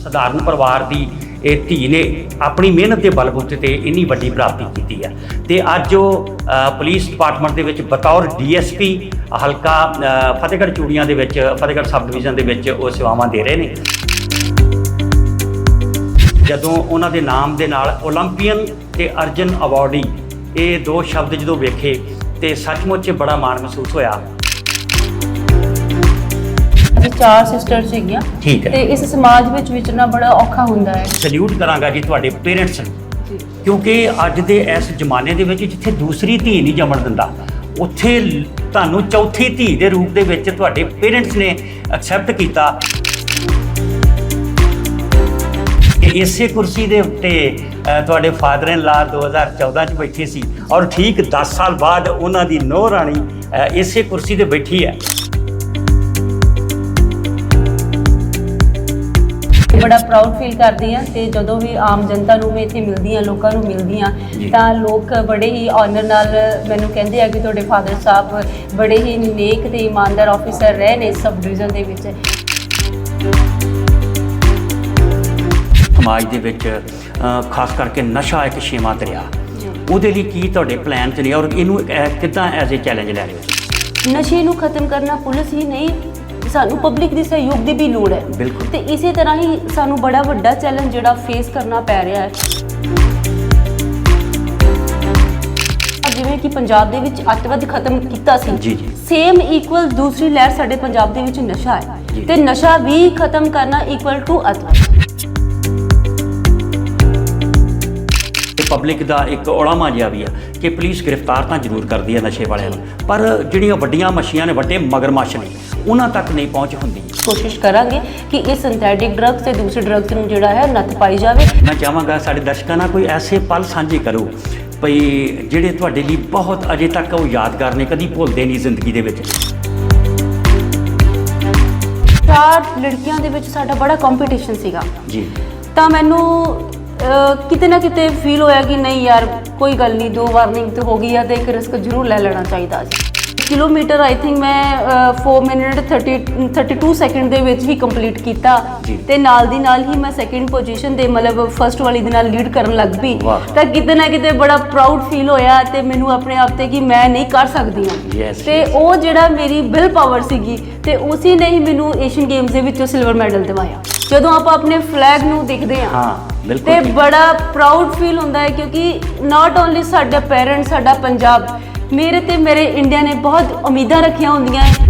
ਸਧਾਰਨ ਪਰਿਵਾਰ ਦੀ ਇਹ ਧੀ ਨੇ ਆਪਣੀ ਮਿਹਨਤ ਦੇ ਬਲਬੂਤੇ ਤੇ ਇੰਨੀ ਵੱਡੀ ਪ੍ਰਾਪਤੀ ਕੀਤੀ ਹੈ ਤੇ ਅੱਜ ਉਹ ਪੁਲਿਸ ਡਿਪਾਰਟਮੈਂਟ ਦੇ ਵਿੱਚ ਬਤੌਰ ਡੀਐਸਪੀ, ਹਲਕਾ ਫਤਿਹਗੜ੍ਹ ਚੂੜੀਆਂ ਦੇ ਵਿੱਚ, ਫਤਿਹਗੜ੍ਹ ਸਬ ਡਿਵੀਜ਼ਨ ਦੇ ਵਿੱਚ ਉਹ ਸੇਵਾਵਾਂ ਦੇ ਰਹੇ ਨੇ। ਜਦੋਂ ਉਹਨਾਂ ਦੇ ਨਾਮ ਦੇ ਨਾਲ 올림ਪੀਅਨ ਤੇ ਅਰਜਨ ਅਵਾਰਡੀ, ਇਹ ਦੋ ਸ਼ਬਦ ਜਦੋਂ ਵੇਖੇ ਤੇ ਸੱਚਮੁੱਚ ਬੜਾ ਮਾਣ ਮਹਿਸੂਸ ਹੋਇਆ। ਚਾਰ ਸਿਸਟਰ ਸੀਗੀਆਂ ਠੀਕ ਹੈ। ਤੇ ਇਸ ਸਮਾਜ ਵਿੱਚ ਵਿਚਰਨਾ ਬੜਾ ਔਖਾ ਹੁੰਦਾ ਹੈ। ਸਲੂਟ ਕਰਾਂਗਾ ਜੀ ਤੁਹਾਡੇ ਪੇਰੈਂਟਸ ਨੂੰ। ਕਿਉਂਕਿ ਅੱਜ ਦੇ ਇਸ ਜ਼ਮਾਨੇ ਦੇ ਵਿੱਚ ਜਿੱਥੇ ਦੂਸਰੀ ਧੀ ਨਹੀਂ ਜੰਮਣ ਦਿੰਦਾ ਉੱਥੇ ਲ- ਤੁਹਾਨੂੰ ਚੌਥੀ ਧੀ ਦੇ ਰੂਪ ਦੇ ਵਿੱਚ ਤੁਹਾਡੇ ਪੇਰੈਂਟਸ ਨੇ ਐਕਸੈਪਟ ਕੀਤਾ। ਕਿ ਇਸੇ ਕੁਰਸੀ ਦੇ ਉੱਤੇ ਅ, ਤੁਹਾਡੇ ਫਾਦਰ ਇਨ ਲਾ 2014 ਚ ਬੈਠੇ ਸੀ। ਔਰ ਠੀਕ 10 ਸਾਲ ਬਾਅਦ ਉਹਨਾਂ ਦੀ ਨੌ ਰਾਣੀ ਅ, ਇਸੇ ਕੁਰਸੀ ਤੇ ਬੈਠੀ ਹੈ। ਬੜਾ ਪ੍ਰਾਊਡ ਫੀਲ ਕਰਦੀ ਹਾਂ ਤੇ ਜਦੋਂ ਵੀ ਆਮ ਜਨਤਾ ਨੂੰ ਮੈਂ ਇੱਥੇ ਮਿਲਦੀ ਹਾਂ ਲੋਕਾਂ ਨੂੰ ਮਿਲਦੀ ਜੀ। ਤਾਂ ਲੋਕ ਬੜੇ ਹੀ ਆਨਰ ਨਾਲ ਮੈਨੂੰ ਕਹਿੰਦੇ ਆ ਕਿ ਤੁਹਾਡੇ ਫਾਦਰ ਸਾਹਿਬ ਬੜੇ ਹੀ ਨੇਕ ਤੇ ਇਮਾਨਦਾਰ ਆਫੀਸਰ ਰਹੇ ਨੇ ਸਬ ਡਿਵੀਜ਼ਨ ਦੇ ਵਿੱਚ। ਸਮਾਜ ਦੇ ਵਿੱਚ ਖਾਸ ਕਰਕੇ ਨਸ਼ਾ ਇੱਕ ਛੇਵਾਂ ਦਰਿਆ। ਉਹਦੇ ਲਈ ਕੀ ਤੁਹਾਡੇ ਪਲਾਨ ਚ ਨੇ ਔਰ ਇਹਨੂੰ ਕਿੱਦਾਂ ਐਜ਼ ਅ ਚੈਲੰਜ ਲੈ ਰਹੇ ਹੋ? ਨਸ਼ੇ ਨੂੰ ਖਤਮ ਕਰਨਾ ਪੁਲਿਸ ਹੀ ਨਹੀਂ ਸਾਨੂੰ ਪਬਲਿਕ ਦੀ ਸਹਿਯੋਗ ਦੀ ਵੀ ਲੋੜ ਹੈ ਬਿਲਕੁਲ। ਤੇ ਇਸੇ ਤਰ੍ਹਾਂ ਹੀ ਸਾਨੂੰ ਬੜਾ ਵੱਡਾ ਚੈਲੰਜ ਜਿਹੜਾ ਫੇਸ ਕਰਨਾ ਪੈ ਰਿਹਾ ਹੈ ਜਿਵੇਂ ਕਿ ਪੰਜਾਬ ਦੇ ਵਿੱਚ ਅੱਤਵਾਦ ਖਤਮ ਕੀਤਾ ਸੀ ਜੀ, ਜੀ। ਸੇਮ ਇਕੁਅਲ ਦੂਸਰੀ ਲਹਿਰ ਸਾਡੇ ਪੰਜਾਬ ਦੇ ਵਿੱਚ ਨਸ਼ਾ। ਹੈ ਤੇ ਨਸ਼ਾ ਵੀ ਖਤਮ ਕਰਨਾ ਇਕੁਅਲ ਟੂ ਅੱਤਵਾਦ ਪਬਲਿਕ ਦਾ ਇੱਕ ਔਲਾਮਾ ਜਿਹਾ ਵੀ ਆ ਕਿ ਪੁਲਿਸ ਗ੍ਰਿਫਤਾਰ ਤਾਂ ਜ਼ਰੂਰ ਕਰਦੀ ਹੈ ਨਸ਼ੇ ਵਾਲਿਆਂ ਨੂੰ ਪਰ ਜਿਹੜੀਆਂ ਵੱਡੀਆਂ ਮੱਛੀਆਂ ਨੇ ਵੱਡੇ ਮਗਰਮੱਛ ਨੇ ਉਹਨਾਂ ਤੱਕ ਨਹੀਂ ਪਹੁੰਚ ਹੁੰਦੀ। ਕੋਸ਼ਿਸ਼ ਕਰਾਂਗੇ ਕਿ ਇਹ ਸਿੰਥੈਟਿਕ ਡਰੱਗਸ ਤੇ ਦੂਸਰੇ ਡਰੱਗਸ ਨੂੰ ਜਿਹੜਾ ਹੈ ਨੱਥ ਪਾਈ ਜਾਵੇ। ਮੈਂ ਚਾਹਾਂਗਾ ਸਾਡੇ ਦਰਸ਼ਕਾਂ ਨਾਲ ਕੋਈ ਐਸੇ ਪਲ ਸਾਂਝੇ ਕਰੋ ਭਈ ਜਿਹੜੇ ਤੁਹਾਡੇ ਲਈ ਬਹੁਤ ਅਜੇ ਤੱਕ ਉਹ ਯਾਦਗਾਰ ਨੇ ਕਦੀ ਭੁੱਲਦੇ ਨਹੀਂ ਜ਼ਿੰਦਗੀ ਦੇ ਵਿੱਚ। ਚਾਰ ਲੜਕੀਆਂ ਦੇ ਵਿੱਚ ਸਾਡਾ ਬੜਾ ਕੰਪੀਟੀਸ਼ਨ ਸੀਗਾ। ਜੀ। ਤਾਂ ਮੈਨੂੰ ਕਿਤੇ ਨਾ ਕਿਤੇ ਫੀਲ ਹੋਇਆ ਕਿ ਨਹੀਂ ਯਾਰ ਕੋਈ ਗੱਲ ਨਹੀਂ ਦੋ ਵਾਰਨਿੰਗ ਤੇ ਹੋ ਗਈ ਆ ਤੇ ਇੱਕ ਰਿਸਕ ਜ਼ਰੂਰ ਲੈ ਲੈਣਾ ਚਾਹੀਦਾ ਸੀ ਕਿਲੋਮੀਟਰ ਆਈ ਥਿੰਕ ਮੈਂ ਅਹ, 4 ਮਿੰਟ 30 32 ਸੈਕਿੰਡ ਦੇ ਵਿੱਚ ਹੀ ਕੰਪਲੀਟ ਕੀਤਾ। ਤੇ ਨਾਲ ਦੀ ਨਾਲ ਹੀ ਮੈਂ ਸੈਕਿੰਡ ਪੋਜੀਸ਼ਨ ਤੇ ਮਤਲਬ ਫਰਸਟ ਵਾਲੀ ਦੇ ਨਾਲ ਲੀਡ ਕਰਨ ਲੱਗ ਪਈ। ਤਾਂ ਕਿਤੇ ਨਾ ਕਿਤੇ ਬੜਾ ਪ੍ਰਾਊਡ ਫੀਲ ਹੋਇਆ ਤੇ ਮੈਨੂੰ ਆਪਣੇ ਆਪ ਤੇ ਕਿ ਮੈਂ ਨਹੀਂ ਕਰ ਸਕਦੀ ਹਾਂ ਤੇ. ਉਹ ਜਿਹੜਾ ਮੇਰੀ ਬਿਲ ਪਾਵਰ ਸੀਗੀ ਤੇ ਉਸੇ ਨੇ ਹੀ ਮੈਨੂੰ ਏਸ਼ੀਅਨ ਗੇਮਸ ਦੇ ਵਿੱਚੋਂ ਸਿਲਵਰ ਮੈਡਲ ਦਿਵਾਇਆ ਜਦੋਂ ਆਪਾਂ ਆਪਣੇ ਫਲੈਗ ਨੂੰ ਦੇਖਦੇ ਹਾਂ ਹਾਂ ਬਿਲਕੁਲ ਤੇ। ਬੜਾ ਪ੍ਰਾਊਡ ਫੀਲ ਹੁੰਦਾ ਹੈ ਕਿਉਂਕਿ ਨਾਟ ਓਨਲੀ ਸਾਡਾ ਪੇਰੈਂਟਸ ਸਾਡਾ ਪੰਜਾਬ ਮੇਰੇ ਤੇ ਮੇਰੇ ਇੰਡੀਆ ਨੇ ਬਹੁਤ ਉਮੀਦਾਂ ਰੱਖੀਆਂ ਹੁੰਦੀਆਂ ਹੈ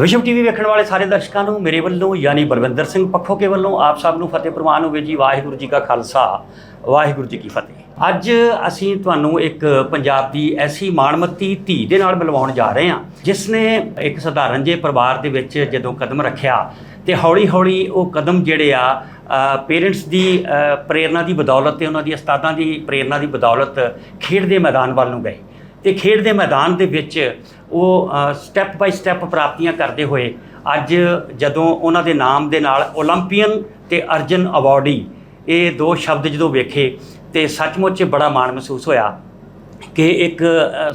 ਵਿਸ਼ਵ ਟੀਵੀ ਵੇਖਣ ਵਾਲੇ ਸਾਰੇ ਦਰਸ਼ਕਾਂ ਨੂੰ ਮੇਰੇ ਵੱਲੋਂ, ਯਾਨੀ ਬਲਵਿੰਦਰ ਸਿੰਘ ਪੱਖੋ ਕੇ ਵੱਲੋਂ, ਆਪ ਸਭ ਨੂੰ ਫਤਿਹ ਪ੍ਰਵਾਨ ਹੋਵੇ ਜੀ, ਵਾਹਿਗੁਰੂ ਜੀ ਕਾ ਖਾਲਸਾ, ਵਾਹਿਗੁਰੂ ਜੀ ਕੀ ਫਤਿਹ। ਅੱਜ ਅਸੀਂ ਤੁਹਾਨੂੰ ਇੱਕ ਪੰਜਾਬ ਦੀ ਐਸੀ ਮਾਣਮੱਤੀ ਧੀ ਦੇ ਨਾਲ ਮਿਲਵਾਉਣ ਜਾ ਰਹੇ ਹਾਂ ਜਿਸ ਨੇ ਇੱਕ ਸਧਾਰਨ ਜੇ ਪਰਿਵਾਰ ਦੇ ਵਿੱਚ ਜਦੋਂ ਕਦਮ ਰੱਖਿਆ ਤੇ ਹੌਲੀ-ਹੌਲੀ ਉਹ ਕਦਮ ਜਿਹੜੇ ਆ ਪੇਰੈਂਟਸ ਦੀ ਪ੍ਰੇਰਣਾ ਦੀ ਬਦੌਲਤ ਤੇ ਉਹਨਾਂ ਦੀ ਉਸਤਾਦਾਂ ਦੀ ਪ੍ਰੇਰਣਾ ਦੀ ਬਦੌਲਤ ਖੇਡ ਦੇ ਮੈਦਾਨ ਵੱਲ ਨੂੰ ਗਏ। ਤੇ ਖੇਡ ਦੇ ਮੈਦਾਨ ਦੇ ਵਿੱਚ ਉਹ ਸਟੈਪ ਬਾਈ ਸਟੈਪ ਪ੍ਰਾਪਤੀਆਂ ਕਰਦੇ ਹੋਏ ਅੱਜ ਜਦੋਂ ਉਹਨਾਂ ਦੇ ਨਾਮ ਦੇ ਨਾਲ 올림픽ੀਅਨ ਤੇ ਅਰਜਨ ਅਵਾਰਡੀ ਇਹ ਦੋ ਸ਼ਬਦ ਜਦੋਂ ਵੇਖੇ ਤੇ ਸੱਚਮੁੱਚ ਬੜਾ ਮਾਣ ਮਹਿਸੂਸ ਹੋਇਆ। ਕਿ ਇੱਕ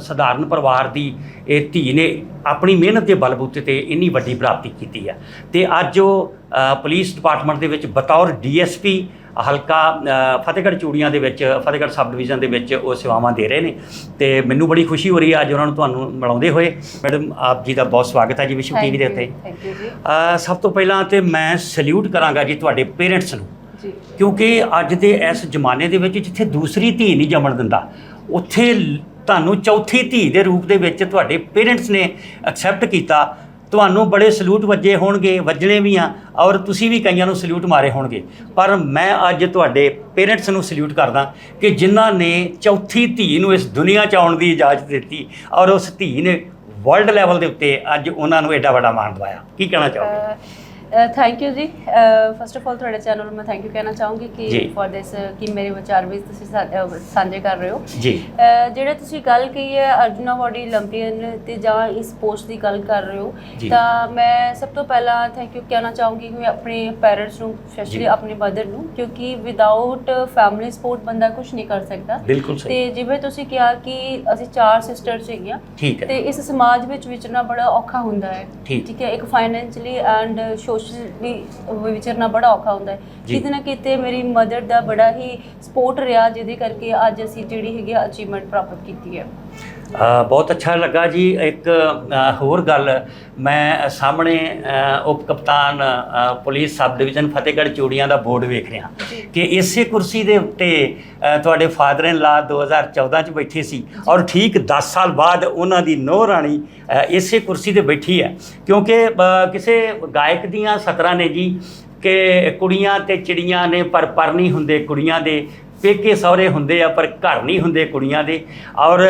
ਸਧਾਰਨ ਪਰਿਵਾਰ ਦੀ ਇਹ ਧੀ ਨੇ ਆਪਣੀ ਮਿਹਨਤ ਦੇ ਬਲਬੂਤੇ ਤੇ ਇੰਨੀ ਵੱਡੀ ਪ੍ਰਾਪਤੀ ਕੀਤੀ ਹੈ। ਤੇ ਅੱਜ ਉਹ ਪੁਲਿਸ ਡਿਪਾਰਟਮੈਂਟ ਦੇ ਵਿੱਚ ਬਤੌਰ ਡੀਐਸਪੀ ਹਲਕਾ ਫਤਿਹਗੜ੍ਹ ਚੂੜੀਆਂ ਦੇ ਵਿੱਚ ਫਤਿਹਗੜ੍ਹ ਸਬ ਡਿਵੀਜ਼ਨ ਦੇ ਵਿੱਚ ਉਹ ਸੇਵਾਵਾਂ ਦੇ ਰਹੇ ਨੇ। ਤੇ ਮੈਨੂੰ ਬੜੀ ਖੁਸ਼ੀ ਹੋ ਰਹੀ ਹੈ ਅੱਜ ਉਹਨਾਂ ਨੂੰ ਤੁਹਾਨੂੰ ਮਿਲਾਉਂਦੇ ਹੋਏ। ਮੈਡਮ ਆਪ ਜੀ ਦਾ ਬਹੁਤ ਸਵਾਗਤ ਹੈ ਜੀ ਵਿਸ਼ਵ ਟੀਵੀ ਦੇ ਉੱਤੇ। ਥੈਂਕ ਯੂ ਜੀ। ਅ, ਸਭ ਤੋਂ ਪਹਿਲਾਂ ਤੇ ਮੈਂ ਸਲੂਟ ਕਰਾਂਗਾ ਜੀ ਤੁਹਾਡੇ ਪੇਰੈਂਟਸ ਨੂੰ। ਕਿਉਂਕਿ ਅੱਜ ਦੇ ਇਸ ਜ਼ਮਾਨੇ ਦੇ ਵਿੱਚ ਜਿੱਥੇ ਦੂਸਰੀ ਧੀ ਨਹੀਂ ਜੰਮਣ ਦਿੰਦਾ ਉੱਥੇ ਤੁਹਾਨੂੰ ਚੌਥੀ ਧੀ ਦੇ ਰੂਪ ਦੇ ਵਿੱਚ ਤੁਹਾਡੇ ਪੇਰੈਂਟਸ ਨੇ ਐਕਸੈਪਟ ਕੀਤਾ। ਤੁਹਾਨੂੰ ਬੜੇ ਸਲੂਟ ਵੱਜੇ ਹੋਣਗੇ, ਵੱਜਣੇ ਵੀ ਆ ਔਰ ਤੁਸੀਂ ਵੀ ਕਈਆਂ ਨੂੰ ਸਲੂਟ ਮਾਰੇ ਹੋਣਗੇ। ਪਰ ਮੈਂ ਅੱਜ ਤੁਹਾਡੇ ਪੇਰੈਂਟਸ ਨੂੰ ਸਲੂਟ ਕਰਦਾ ਕਿ ਜਿਨ੍ਹਾਂ ਨੇ ਚੌਥੀ ਧੀ ਨੂੰ ਇਸ ਦੁਨੀਆ 'ਚ ਆਉਣ ਦੀ ਇਜਾਜ਼ਤ ਦਿੱਤੀ ਔਰ ਉਸ ਧੀ ਨੇ ਵਰਲਡ ਲੈਵਲ ਦੇ ਉੱਤੇ ਅੱਜ ਉਹਨਾਂ ਨੂੰ ਐਡਾ ਵੱਡਾ ਮਾਣ ਦਵਾਇਆ। ਕੀ ਕਹਿਣਾ ਚਾਹੋਗੇ? Thank you ji. First of all ਤੁਹਾਡੇ ਚੈਨਲ ਨੂੰ ਮੈਂ ਥੈਂਕ ਯੂ ਕਹਿਣਾ ਚਾਹੂੰਗੀ ਕਿ ਫॉर ਦਿਸ ਕਿ ਮੇਰੇ ਵਿਚਾਰ ਵੀ ਤੁਸੀਂ ਸਾਂਝੇ ਕਰ ਰਹੇ ਹੋ। ਜੀ। ਜਿਹੜਾ ਤੁਸੀਂ ਗੱਲ ਕਹੀ ਹੈ ਅਰਜੁਨਾ ਬਾਡੀ ਓਲੰਪੀਅਨ ਤੇ ਜਾਂ ਇਸ ਪੋਸਟ ਦੀ ਗੱਲ ਕਰ ਰਹੇ ਹੋ ਤਾਂ ਮੈਂ ਸਭ ਤੋਂ ਪਹਿਲਾਂ ਥੈਂਕ ਯੂ ਕਹਿਣਾ ਚਾਹੂੰਗੀ ਕਿ ਆਪਣੇ ਪੈਰੈਂਟਸ ਨੂੰ ਸਪੈਸ਼ਲੀ ਆਪਣੇ ਮਦਰ ਨੂੰ ਕਿਉਂਕਿ ਵਿਦਆਊਟ ਫੈਮਿਲੀ ਸਪੋਰਟ ਬੰਦਾ ਕੁਝ ਨਹੀਂ ਕਰ ਸਕਦਾ। ਤੇ ਜਿਵੇਂ ਤੁਸੀਂ ਕਿਹਾ ਕਿ ਅਸੀਂ ਚਾਰ ਸਿਸਟਰ ਸੀਗੀਆਂ ਤੇ ਇਸ ਸਮਾਜ ਵਿੱਚ ਵਿਚਰਨਾ ਬੜਾ ਔਖਾ ਹੁੰਦਾ ਹੈ। ਠੀਕ। ਹੈ ਇੱਕ ਫਾਈਨੈਂਸ਼ਲੀ ਐਂਡ ਸੋਸ਼ਲ ਵਿਚਰਨਾ ਬੜਾ ਔਖਾ ਹੁੰਦਾ ਹੈ। ਕਿਤੇ ਨਾ ਕਿਤੇ ਮੇਰੀ ਮਦਰ ਦਾ ਬੜਾ ਹੀ ਸਪੋਰਟ ਰਿਹਾ ਜਿਹਦੇ ਕਰਕੇ ਅੱਜ ਅਸੀਂ ਜਿਹੜੀ ਹੈਗੀ ਅਚੀਵਮੈਂਟ ਪ੍ਰਾਪਤ ਕੀਤੀ ਹੈ ਬਹੁਤ ਅੱਛਾ ਲੱਗਾ ਜੀ। ਇੱਕ ਹੋਰ ਗੱਲ ਮੈਂ ਸਾਹਮਣੇ ਉਪ ਕਪਤਾਨ police sub division Fatehgarh Churian ਦਾ ਬੋਰਡ ਵੇਖ ਰਿਹਾ। ਕਿ ਇਸੇ ਕੁਰਸੀ ਦੇ ਉੱਤੇ ਤੁਹਾਡੇ ਫਾਦਰ ਇਨ ਲਾ 2014 ਚ ਬੈਠੇ ਸੀ ਔਰ ਠੀਕ 10 ਸਾਲ ਬਾਅਦ ਉਹਨਾਂ ਦੀ ਨੌ ਰਾਣੀ ਇਸੇ ਕੁਰਸੀ ਤੇ ਬੈਠੀ ਹੈ। ਕਿਉਂਕਿ ਕਿਸੇ ਗਾਇਕ ਦੀਆਂ ਸਤਰਾਂ ਨੇ ਜੀ ਕਿ ਕੁੜੀਆਂ ਤੇ ਚਿੜੀਆਂ ਨੇ ਪਰ ਪਰ ਨਹੀਂ ਹੁੰਦੇ ਕੁੜੀਆਂ ਦੇ। ਪੇਕੇ ਸਹੁਰੇ ਹੁੰਦੇ ਆ, ਪਰ ਘਰ ਨਹੀਂ ਹੁੰਦੇ ਕੁੜੀਆਂ ਦੇ। ਔਰ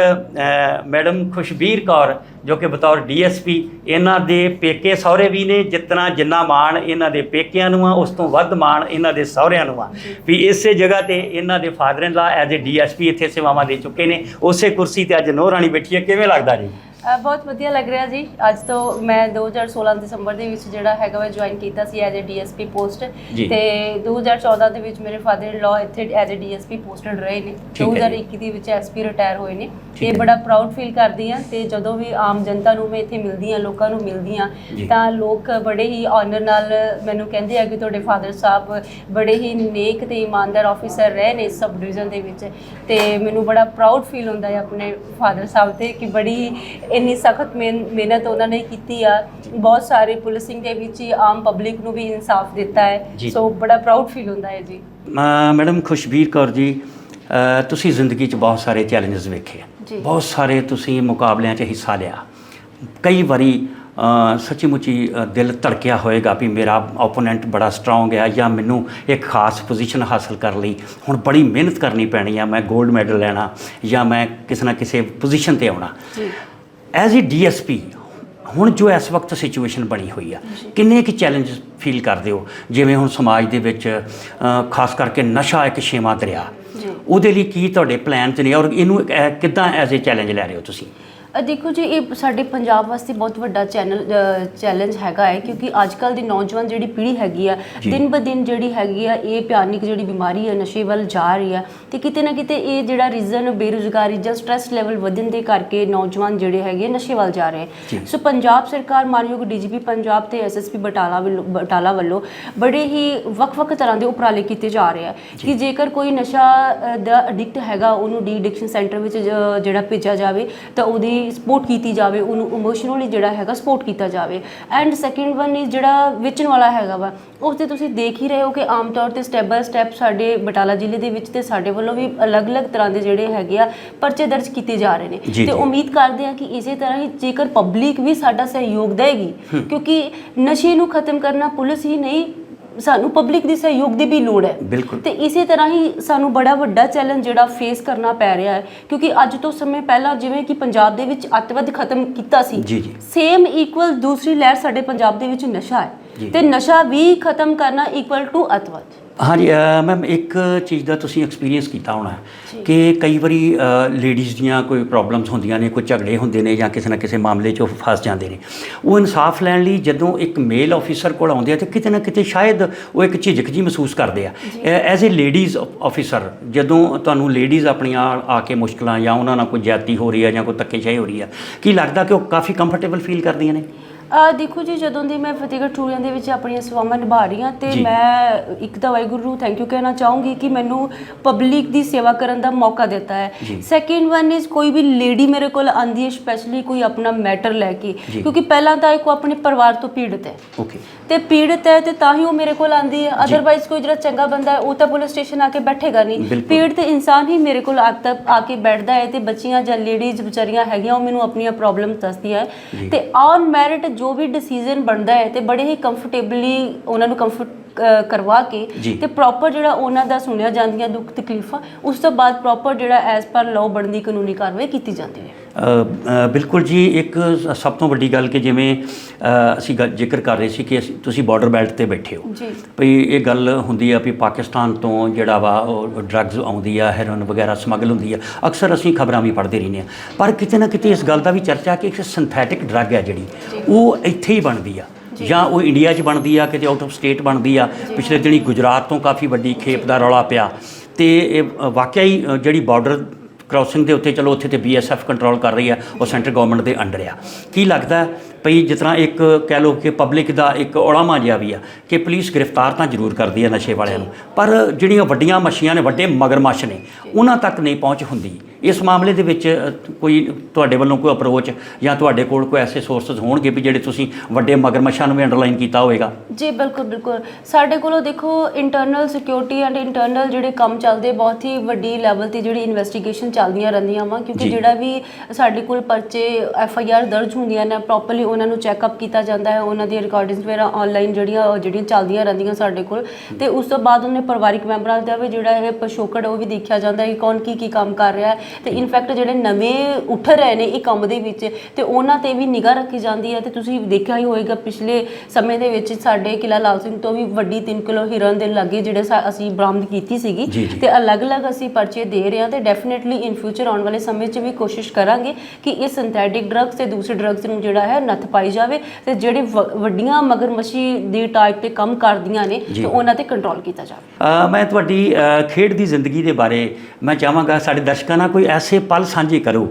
ਮੈਡਮ ਖੁਸ਼ਬੀਰ ਕੌਰ, ਜੋ ਕਿ ਬਤੌਰ ਡੀਐਸਪੀ, ਇਹਨਾਂ ਦੇ ਪੇਕੇ ਸਹੁਰੇ ਵੀ ਨੇ, ਜਿਤਨਾ ਜਿੰਨਾ ਮਾਣ ਇਹਨਾਂ ਦੇ ਪੇਕਿਆਂ ਨੂੰ ਆ, ਉਸ ਤੋਂ ਵੱਧ ਮਾਣ ਇਹਨਾਂ ਦੇ ਸਹੁਰਿਆਂ ਨੂੰ ਆ। ਵੀ ਇਸੇ ਜਗ੍ਹਾ ਤੇ ਇਹਨਾਂ ਦੇ ਫਾਦਰ ਇਨ ਲਾ ਐਜ਼ ਏ ਡੀਐਸਪੀ ਇੱਥੇ ਸੇਵਾਵਾਂ ਦੇ ਚੁੱਕੇ ਨੇ। ਉਸੇ ਕੁਰਸੀ ਤੇ ਅੱਜ ਨੌ ਰਾਣੀ ਬੈਠੀ ਹੈ, ਕਿਵੇਂ ਲੱਗਦਾ ਜੀ? ਬਹੁਤ ਵਧੀਆ ਲੱਗ ਰਿਹਾ ਜੀ ਅੱਜ ਤੋਂ ਮੈਂ 2016 ਦਸੰਬਰ ਦੇ ਵਿੱਚ ਜਿਹੜਾ ਹੈਗਾ ਵਾ ਜੁਆਇਨ ਕੀਤਾ ਸੀ ਐਜ਼ ਅ ਡੀਐਸਪੀ ਪੋਸਟ। ਤੇ 2014 ਦੇ ਵਿੱਚ ਮੇਰੇ ਫਾਦਰ ਇਨ ਲਾ ਇੱਥੇ ਐਜ਼ ਅ ਡੀਐਸਪੀ ਪੋਸਟਡ ਰਹੇ ਨੇ ਠੀਕ ਹੈ ਜੀ। 2021 ਦੇ ਵਿੱਚ ਐਸਪੀ ਰਿਟਾਇਰ ਹੋਏ ਨੇ ਤੇ। ਬੜਾ ਪ੍ਰਾਊਡ ਫੀਲ ਕਰਦੀ ਆ ਤੇ ਜਦੋਂ ਵੀ ਆਮ ਜਨਤਾ ਨੂੰ ਮੈਂ ਇੱਥੇ ਮਿਲਦੀ ਆ ਲੋਕਾਂ ਨੂੰ ਮਿਲਦੀ ਆ। ਤਾਂ ਲੋਕ ਬੜੇ ਹੀ ਆਨਰ ਨਾਲ ਮੈਨੂੰ ਕਹਿੰਦੇ ਆ ਕਿ ਤੁਹਾਡੇ ਫਾਦਰ ਸਾਹਿਬ ਬੜੇ ਹੀ ਨੇਕ ਤੇ ਇਮਾਨਦਾਰ ਆਫੀਸਰ ਰਹੇ ਨੇ ਸਬ ਡਿਵੀਜ਼ਨ ਦੇ ਵਿੱਚ ਤੇ ਮੈਨੂੰ ਬੜਾ ਪ੍ਰਾਊਡ ਫੀਲ ਹੁੰਦਾ ਹੈ ਆਪਣੇ ਫਾਦਰ ਸਾਹਿਬ ਤੇ ਕਿ ਬੜੀ ਇੰਨੀ ਸਖਤ ਮਿਹਨਤ ਉਹਨਾਂ ਨੇ ਕੀਤੀ ਆ। ਬਹੁਤ ਸਾਰੇ ਪੁਲਿਸਿੰਗ ਦੇ ਵਿੱਚ ਹੀ ਆਮ ਪਬਲਿਕ ਨੂੰ ਵੀ ਇਨਸਾਫ ਦਿੱਤਾ। ਹੈ। ਸੋ ਬੜਾ ਪ੍ਰਾਊਡ ਫੀਲ ਹੁੰਦਾ ਹੈ ਜੀ। ਮੈਡਮ ਖੁਸ਼ਬੀਰ ਕੌਰ ਜੀ ਤੁਸੀਂ ਜ਼ਿੰਦਗੀ 'ਚ ਬਹੁਤ ਸਾਰੇ ਚੈਲੰਜਸ ਵੇਖੇ। ਬਹੁਤ ਸਾਰੇ ਤੁਸੀਂ ਮੁਕਾਬਲਿਆਂ 'ਚ ਹਿੱਸਾ ਲਿਆ। ਕਈ ਵਾਰੀ ਸੱਚੀ ਮੁੱਚੀ ਦਿਲ ਧੜਕਿਆ ਹੋਏਗਾ ਵੀ ਮੇਰਾ ਓਪੋਨੈਂਟ ਬੜਾ ਸਟਰੋਂਗ ਹੈ ਜਾਂ ਮੈਨੂੰ ਇੱਕ ਖਾਸ ਪੋਜੀਸ਼ਨ ਹਾਸਲ ਕਰ ਲਈ ਹੁਣ ਬੜੀ ਮਿਹਨਤ ਕਰਨੀ ਪੈਣੀ ਆ ਮੈਂ 골ਡ ਮੈਡਲ ਲੈਣਾ ਜਾਂ ਮੈਂ ਕਿਸੇ ਨਾ ਕਿਸੇ ਪੋਜੀਸ਼ਨ ਤੇ ਆਉਣਾ। ਜੀ। ਐਜ਼ ਅ ਡੀਐਸਪੀ ਹੁਣ ਜੋ ਇਸ ਵਕਤ ਸਿਚੁਏਸ਼ਨ ਬਣੀ ਹੋਈ ਆ ਕਿੰਨੇ ਕੁ ਚੈਲੰਜ ਫੀਲ ਕਰਦੇ ਹੋ? ਜਿਵੇਂ ਹੁਣ ਸਮਾਜ ਦੇ ਵਿੱਚ ਖਾਸ ਕਰਕੇ ਨਸ਼ਾ ਇੱਕ ਛੇਵਾਂ ਦਰਿਆ। ਉਹਦੇ ਲਈ ਕੀ ਤੁਹਾਡੇ ਪਲਾਨਸ ਨੇ? ਔਰ ਇਹਨੂੰ ਕਿੱਦਾਂ ਐਜ਼ ਅ ਚੈਲੰਜ ਲੈ ਰਹੇ ਹੋ ਤੁਸੀਂ? ਅ, ਦੇਖੋ ਜੀ ਇਹ ਸਾਡੇ ਪੰਜਾਬ ਵਾਸਤੇ ਬਹੁਤ ਵੱਡਾ ਚੈਨਲ ਚੈਲੰਜ ਹੈਗਾ ਹੈ ਕਿਉਂਕਿ ਅੱਜ ਕੱਲ ਦੀ ਨੌਜਵਾਨ ਜਿਹੜੀ ਪੀੜ੍ਹੀ ਹੈਗੀ ਆ ਜੀ। ਦਿਨ ਬ ਦਿਨ ਜਿਹੜੀ ਹੈਗੀ ਆ ਇਹ ਭਿਆਨਕ ਜਿਹੜੀ ਬਿਮਾਰੀ ਹੈ ਨਸ਼ੇ ਵੱਲ ਜਾ ਰਹੀ ਆ ਤੇ ਕਿਤੇ ਨਾ ਕਿਤੇ ਇਹ ਜਿਹੜਾ ਰੀਜ਼ਨ ਬੇਰੁਜ਼ਗਾਰੀ ਜਾਂ ਸਟ੍ਰੈਸ ਲੈਵਲ ਵਧਣ ਦੇ ਕਰਕੇ ਨੌਜਵਾਨ ਜਿਹੜੇ ਹੈਗੇ ਨਸ਼ੇ ਵੱਲ ਜਾ ਰਹੇ ਜੀ। ਸੋ ਪੰਜਾਬ ਸਰਕਾਰ ਮਾਨਯੋਗ ਡੀਜੀਪੀ ਪੰਜਾਬ ਤੇ ਐਸਐਸਪੀ ਬਟਾਲਾ ਵੱਲੋਂ ਬਟਾਲਾ ਵੱਲੋਂ ਬੜੇ ਹੀ ਵੱਖ-ਵੱਖ ਤਰ੍ਹਾਂ ਦੇ ਉਪਰਾਲੇ ਕੀਤੇ ਜਾ ਰਹੇ ਆ ਕਿ ਜੇਕਰ ਕੋਈ ਨਸ਼ਾ ਅ, ਦਾ ਐਡਿਕਟ ਹੈਗਾ ਉਹਨੂੰ ਡੀ ਐਡਿਕਸ਼ਨ ਸੈਂਟਰ ਵਿੱਚ ਜ- ਜਿਹੜਾ ਭੇਜਿਆ ਜਾਵੇ ਤਾਂ ਉਹਦੀ ਸਪੋਰਟ ਕੀਤੀ ਜਾਵੇ ਉਹਨੂੰ ਇਮੋਸ਼ਨਲੀ ਜਿਹੜਾ ਹੈਗਾ ਸਪੋਰਟ ਕੀਤਾ ਜਾਵੇ। ਐਂਡ ਸੈਕਿੰਡ ਵਨ ਇਜ਼ ਜਿਹੜਾ ਵੇਚਣ ਵਾਲਾ ਹੈਗਾ ਵਾ ਉਸ ਤੇ ਤੁਸੀਂ ਦੇਖ ਹੀ ਰਹੇ ਹੋ ਕਿ ਆਮ ਤੌਰ ਤੇ ਸਟੈਪ ਬਾਏ ਸਟੈਪ ਸਾਡੇ ਬਟਾਲਾ ਜ਼ਿਲ੍ਹੇ ਦੇ ਵਿੱਚ ਤੇ ਸਾਡੇ ਵੱਲੋਂ ਵੀ ਅਲੱਗ-ਅਲੱਗ ਤਰ੍ਹਾਂ ਦੇ ਜਿਹੜੇ ਹੈਗੇ ਆ ਪਰਚੇ ਦਰਜ ਕੀਤੇ ਜਾ ਰਹੇ ਨੇ। ਤੇ ਉਮੀਦ ਕਰਦੇ ਹਾਂ ਕਿ ਇਸੇ ਤਰ੍ਹਾਂ ਹੀ ਜੇਕਰ ਪਬਲਿਕ ਵੀ ਸਾਡਾ ਸਹਿਯੋਗ ਦੇਗੀ ਕਿਉਂਕਿ ਨਸ਼ੇ ਨੂੰ ਖਤਮ ਕਰਨਾ ਪੁਲਿਸ ਹੀ ਨਹੀਂ ਸਾਨੂੰ ਪਬਲਿਕ ਦੀ ਸਹਿਯੋਗ ਦੀ ਵੀ ਲੋੜ ਹੈ ਬਿਲਕੁਲ ਤੇ ਇਸੇ ਤਰ੍ਹਾਂ ਹੀ ਸਾਨੂੰ ਬੜਾ ਵੱਡਾ ਚੈਲੰਜ ਜਿਹੜਾ ਫੇਸ ਕਰਨਾ ਪੈ ਰਿਹਾ ਹੈ ਕਿਉਂਕਿ ਅੱਜ ਤੋਂ ਸਮੇਂ ਪਹਿਲਾਂ ਜਿਵੇਂ ਕਿ ਪੰਜਾਬ ਦੇ ਵਿੱਚ ਅੱਤਵਾਦ ਖਤਮ ਕੀਤਾ ਸੀ ਜੀ, ਜੀ। ਸੇਮ ਇਕੁਅਲ ਦੂਸਰੀ ਲਹਿਰ ਸਾਡੇ ਪੰਜਾਬ ਦੇ ਵਿੱਚ ਨਸ਼ਾ ਜੀ। ਹੈ ਤੇ ਨਸ਼ਾ ਵੀ ਖਤਮ ਕਰਨਾ ਇਕੁਅਲ ਟੂ ਅੱਤਵਾਦ ਹਾਂਜੀ ਮੈਮ ਇੱਕ ਚੀਜ਼ ਦਾ ਤੁਸੀਂ ਐਕਸਪੀਰੀਅੰਸ ਕੀਤਾ ਹੋਣਾ। ਕਿ ਕਈ ਵਾਰੀ ਲੇਡੀਜ਼ ਦੀਆਂ ਕੋਈ ਪ੍ਰੋਬਲਮਸ ਹੁੰਦੀਆਂ ਨੇ ਕੋਈ ਝਗੜੇ ਹੁੰਦੇ ਨੇ ਜਾਂ ਕਿਸੇ ਨਾ ਕਿਸੇ ਮਾਮਲੇ 'ਚ ਫਸ ਜਾਂਦੇ ਨੇ। ਉਹ ਇਨਸਾਫ ਲੈਣ ਲਈ ਜਦੋਂ ਇੱਕ ਮੇਲ ਆਫੀਸਰ ਕੋਲ ਆਉਂਦੇ ਆ ਤੇ ਕਿਤੇ ਨਾ ਕਿਤੇ ਸ਼ਾਇਦ ਉਹ ਇੱਕ ਝਿਜਕ ਜੀ ਮਹਿਸੂਸ ਕਰਦੇ ਆ। ਐਜ਼ ਅ ਲੇਡੀਜ਼ ਆਫੀਸਰ ਜਦੋਂ ਤੁਹਾਨੂੰ ਲੇਡੀਜ਼ ਆਪਣੀਆਂ ਆ ਕੇ ਮੁਸ਼ਕਲਾਂ ਜਾਂ ਉਹਨਾਂ ਨਾਲ ਕੋਈ ਜ਼ਿਆਦਤੀ ਹੋ ਰਹੀ ਹੈ ਜਾਂ ਕੋਈ ਧੱਕੇਸ਼ਾਹੀ ਹੋ ਰਹੀ ਹੈ ਕੀ ਲੱਗਦਾ ਕਿ ਉਹ ਕਾਫੀ ਕੰਫਰਟੇਬਲ ਫੀਲ ਕਰਦੀਆਂ ਨੇ? ਆ ਦੇਖੋ ਜੀ ਜਦੋਂ ਦੀ ਮੈਂ ਫਤਿਹਗੜ੍ਹ ਚੂੜੀਆਂ ਦੇ ਵਿੱਚ ਆਪਣੀਆਂ ਸੇਵਾਵਾਂ ਨਿਭਾ ਰਹੀ ਹਾਂ ਤੇ ਜੀ। ਮੈਂ ਇੱਕ ਤਾਂ ਵਾਹਿਗੁਰੂ ਨੂੰ ਥੈਂਕ ਯੂ ਕਹਿਣਾ ਚਾਹੂੰਗੀ ਕਿ ਮੈਨੂੰ ਪਬਲਿਕ ਦੀ ਸੇਵਾ ਕਰਨ ਦਾ ਮੌਕਾ ਦਿੱਤਾ ਹੈ ਜੀ। ਸੈਕਿੰਡ ਵਨ ਇਜ਼ ਕੋਈ ਵੀ ਲੇਡੀ ਮੇਰੇ ਕੋਲ ਆਂਦੀ ਹੈ ਸਪੈਸ਼ਲੀ ਕੋਈ ਆਪਣਾ ਮੈਟਰ ਲੈ ਕੇ ਜੀ। ਕਿਉਂਕਿ ਪਹਿਲਾਂ ਤਾਂ ਇੱਕ ਉਹ ਆਪਣੇ ਪਰਿਵਾਰ ਤੋਂ ਪੀੜਤ ਹੈ ਓਕੇ ਤੇ ਪੀੜਤ ਹੈ ਤੇ ਤਾਂ ਹੀ ਉਹ ਮੇਰੇ ਕੋਲ ਆਂਦੀ ਹੈ ਅਦਰਵਾਈਜ਼ ਕੋਈ ਜਿਹੜਾ ਚੰਗਾ ਬੰਦਾ ਹੈ ਉਹ ਤਾਂ ਪੁਲਿਸ ਸਟੇਸ਼ਨ ਆ ਕੇ ਬੈਠੇਗਾ ਨਹੀਂ ਬਿਲਕੁਲ। ਪੀੜਤ ਇਨਸਾਨ ਹੀ ਮੇਰੇ ਕੋਲ ਆ ਤ- ਆ ਕੇ ਬੈਠਦਾ ਹੈ ਤੇ ਬੱਚੀਆਂ ਜਾਂ ਲੇਡੀਜ਼ ਵਿਚਾਰੀਆਂ ਹੈਗੀਆਂ ਉਹ ਮੈਨੂੰ ਆਪਣੀਆਂ ਪ੍ਰੋਬਲਮ ਦੱਸਦੀਆਂ। ਹੈ ਤੇ ਔਨ ਮੈਰਿਟ ਜੋ ਵੀ ਡਿਸੀਜਨ ਬਣਦਾ ਹੈ ਤੇ ਬੜੇ ਹੀ ਕੰਫਰਟੇਬਲੀ ਉਹਨਾਂ ਨੂੰ ਕੰਫਰਟ ਕਰਵਾ ਕੇ। ਤੇ ਪ੍ਰੋਪਰ ਜਿਹੜਾ ਉਹਨਾਂ ਦਾ ਸੁਣਿਆ ਜਾਂਦੀਆਂ ਦੁੱਖ ਤਕਲੀਫਾਂ ਉਸ ਤੋਂ ਬਾਅਦ ਪ੍ਰੋਪਰ ਜਿਹੜਾ ਐਸ ਪਰ ਲਾਅ ਬਣਦੀ ਕਾਨੂੰਨੀ ਕਾਰਵਾਈ ਕੀਤੀ ਜਾਂਦੀ ਹੈ ਬਿਲਕੁਲ ਜੀ ਇੱਕ ਸਭ ਤੋਂ ਵੱਡੀ ਗੱਲ ਕਿ ਜਿਵੇਂ ਅਸੀਂ ਜ਼ਿਕਰ ਕਰ ਰਹੇ ਸੀ ਕਿ ਅਸੀਂ- ਤੁਸੀਂ ਬਾਰਡਰ ਬੈਲਟ ਤੇ ਬੈਠੇ ਹੋ। ਜੀ। ਵੀ ਇਹ ਗੱਲ ਹੁੰਦੀ ਆ ਵੀ ਪਾਕਿਸਤਾਨ ਤੋਂ ਜਿਹੜਾ ਵਾ ਉਹ ਡਰੱਗਸ ਆਉਂਦੀ ਆ ਹੈਰੋਇਨ ਵਗੈਰਾ ਸਮਗਲ ਹੁੰਦੀ ਆ ਅਕਸਰ ਅਸੀਂ ਖਬਰਾਂ ਵੀ ਪੜ੍ਹਦੇ ਰਹਿੰਦੇ ਆ ਪਰ ਕਿਤੇ ਨਾ ਕਿਤੇ ਇਸ ਗੱਲ ਦਾ ਵੀ ਚਰਚਾ ਕਿ ਇੱਕ ਸਿੰਥੈਟਿਕ ਡਰੱਗ ਹੈ ਜਿਹੜੀ ਉਹ ਇੱਥੇ ਹੀ ਬਣਦੀ ਆ। ਜਾਂ। ਉਹ ਇੰਡੀਆ 'ਚ ਬਣਦੀ ਆ ਕਿਤੇ ਆਊਟ ਆਫ ਸਟੇਟ ਬਣਦੀ ਆ। ਪਿਛਲੇ ਦਿਨੀ ਗੁਜਰਾਤ ਤੋਂ ਕਾਫੀ ਵੱਡੀ ਖੇਪ ਦਾ ਰੌਲਾ ਪਿਆ। ਤੇ ਇਹ ਵਾਕਿਆ ਹੀ ਜਿਹੜੀ ਬਾਰਡਰ ਕ੍ਰਾਸਿੰਗ ਦੇ ਉੱਤੇ ਚਲੋ ਉੱਥੇ ਤੇ ਬੀਐਸਐਫ ਕੰਟਰੋਲ ਕਰ ਰਹੀ ਆ, ਉਹ ਸੈਂਟਰ ਗਵਰਨਮੈਂਟ ਦੇ ਅੰਡਰ ਆ। ਕੀ ਲੱਗਦਾ ਭਈ ਜਿਸ ਤਰ੍ਹਾਂ ਇੱਕ ਕਹਿ ਲਓ ਕਿ ਪਬਲਿਕ ਦਾ ਇੱਕ ਔਲਾਮਾ ਜਿਹਾ ਵੀ ਆ ਕਿ ਪੁਲਿਸ ਗ੍ਰਿਫਤਾਰ ਤਾਂ ਜ਼ਰੂਰ ਕਰਦੀ ਹੈ ਨਸ਼ੇ ਵਾਲਿਆਂ ਨੂੰ। ਪਰ ਜਿਹੜੀਆਂ ਵੱਡੀਆਂ ਮੱਛੀਆਂ ਨੇ ਵੱਡੇ ਮਗਰਮੱਛ ਨੇ ਉਹਨਾਂ ਤੱਕ ਨਹੀਂ ਪਹੁੰਚ ਹੁੰਦੀ। ਇਸ ਮਾਮਲੇ ਦੇ ਵਿੱਚ ਕੋਈ ਤੁਹਾਡੇ ਵੱਲੋਂ ਕੋਈ ਅਪਰੋਚ ਜਾਂ ਤੁਹਾਡੇ ਕੋਲ ਕੋਈ ਐਸੇ ਸੋਰਸਸ ਹੋਣਗੇ ਵੀ ਜਿਹੜੇ ਤੁਸੀਂ ਵੱਡੇ ਮਗਰਮੱਛਾਂ ਨੂੰ ਵੀ ਅੰਡਰਲਾਈਨ ਕੀਤਾ ਹੋਵੇਗਾ? ਜੀ ਬਿਲਕੁਲ ਬਿਲਕੁਲ। ਸਾਡੇ ਕੋਲੋਂ ਦੇਖੋ ਇੰਟਰਨਲ ਸਿਕਿਉਰਿਟੀ ਐਂਡ ਇੰਟਰਨਲ ਜਿਹੜੇ ਕੰਮ ਚੱਲਦੇ ਬਹੁਤ ਹੀ ਵੱਡੀ ਲੈਵਲ ਤੇ ਜਿਹੜੀ ਇਨਵੈਸਟੀਗੇਸ਼ਨ ਚੱਲਦੀਆਂ ਰਹਿੰਦੀਆਂ ਵਾ ਕਿਉਂਕਿ। ਜਿਹੜਾ ਵੀ ਸਾਡੇ ਕੋਲ ਪਰਚੇ ਐਫ ਆਈ ਆਰ ਦਰਜ ਹੁੰਦੀਆਂ ਨੇ ਪ੍ਰੋਪਰਲੀ ਉਹਨਾਂ ਨੂੰ ਚੈੱਕਅਪ ਕੀਤਾ ਜਾਂਦਾ ਹੈ ਉਹਨਾਂ ਦੀ ਰਿਕਾਰਡਿੰਗਸ ਵਗੈਰਾ ਆਨਲਾਈਨ ਜਿਹੜੀਆਂ ਜਿਹੜੀਆਂ ਚੱਲਦੀਆਂ ਰਹਿੰਦੀਆਂ ਸਾਡੇ ਕੋਲ। ਤੇ ਉਸ ਤੋਂ ਬਾਅਦ ਉਹਨੇ ਪਰਿਵਾਰਿਕ ਮੈਂਬਰਾਂ ਦਾ ਵੀ ਜਿਹੜਾ ਇਹ ਪਿਛੋਕੜ ਉਹ ਵੀ ਦੇਖਿਆ ਜਾਂਦਾ ਹੈ ਕਿ ਕੌਣ ਕੀ ਕੀ ਕੰਮ ਕਰ ਰਿਹਾ ਹੈ। ਤੇ ਇਨਫੈਕਟ ਜਿਹੜੇ ਨਵੇਂ ਉੱਠ ਰਹੇ ਨੇ ਇਹ ਕੰਮ ਦੇ ਵਿੱਚ ਤੇ ਉਹਨਾਂ ਤੇ ਵੀ ਨਿਗਾਹ ਰੱਖੀ ਜਾਂਦੀ ਹੈ। ਤੇ ਤੁਸੀਂ ਦੇਖਿਆ ਹੀ ਹੋਵੇਗਾ ਪਿਛਲੇ ਸਮੇਂ ਦੇ ਵਿੱਚ ਸਾਡੇ ਕਿਲਾ ਲਾਲ ਸਿੰਘ ਤੋਂ ਵੀ ਵੱਡੀ 3 ਕਿਲੋ ਹਿਰਨ ਦੇ ਲਾਗੇ ਜਿਹੜੇ ਅਸੀਂ ਬਰਾਮਦ ਕੀਤੀ ਸੀਗੀ। ਤੇ ਅਲੱਗ-ਅਲੱਗ ਅਸੀਂ ਪਰਚੇ ਦੇ ਰਹੇ ਹਾਂ ਤੇ ਡੈਫੀਨਿਟਲੀ ਇਨ ਫਿਊਚਰ ਆਉਣ ਵਾਲੇ ਸਮੇਂ 'ਚ ਵੀ ਕੋਸ਼ਿਸ਼ ਕਰਾਂਗੇ ਕਿ ਇਹ ਸਿੰਥੈਟਿਕ ਡਰੱਗਸ ਤੇ ਦੂਸਰੇ ਡਰੱਗਸ ਨੂੰ ਜਿਹੜਾ ਹੈ ਨੱਥ ਪਾਈ ਜਾਵੇ ਤੇ ਜਿਹੜੇ ਵੱਡੀਆਂ ਮਗਰਮੱਛੀ ਦੀ ਟਾਈਪ ਤੇ ਕੰਮ ਕਰਦੀਆਂ ਨੇ। ਤੇ ਉਹਨਾਂ ਤੇ ਕੰਟਰੋਲ ਕੀਤਾ ਜਾਵੇ ਮੈਂ ਤੁਹਾਡੀ ਖੇਡ ਦੀ ਜ਼ਿੰਦਗੀ ਦੇ ਬਾਰੇ ਮੈਂ ਚਾਹਾਂਗਾ ਸਾਡੇ ਦਰਸ਼ਕਾਂ ਨਾਲ ਕੋਈ ਐਸੇ ਪਲ ਸਾਂਝੇ ਕਰੋ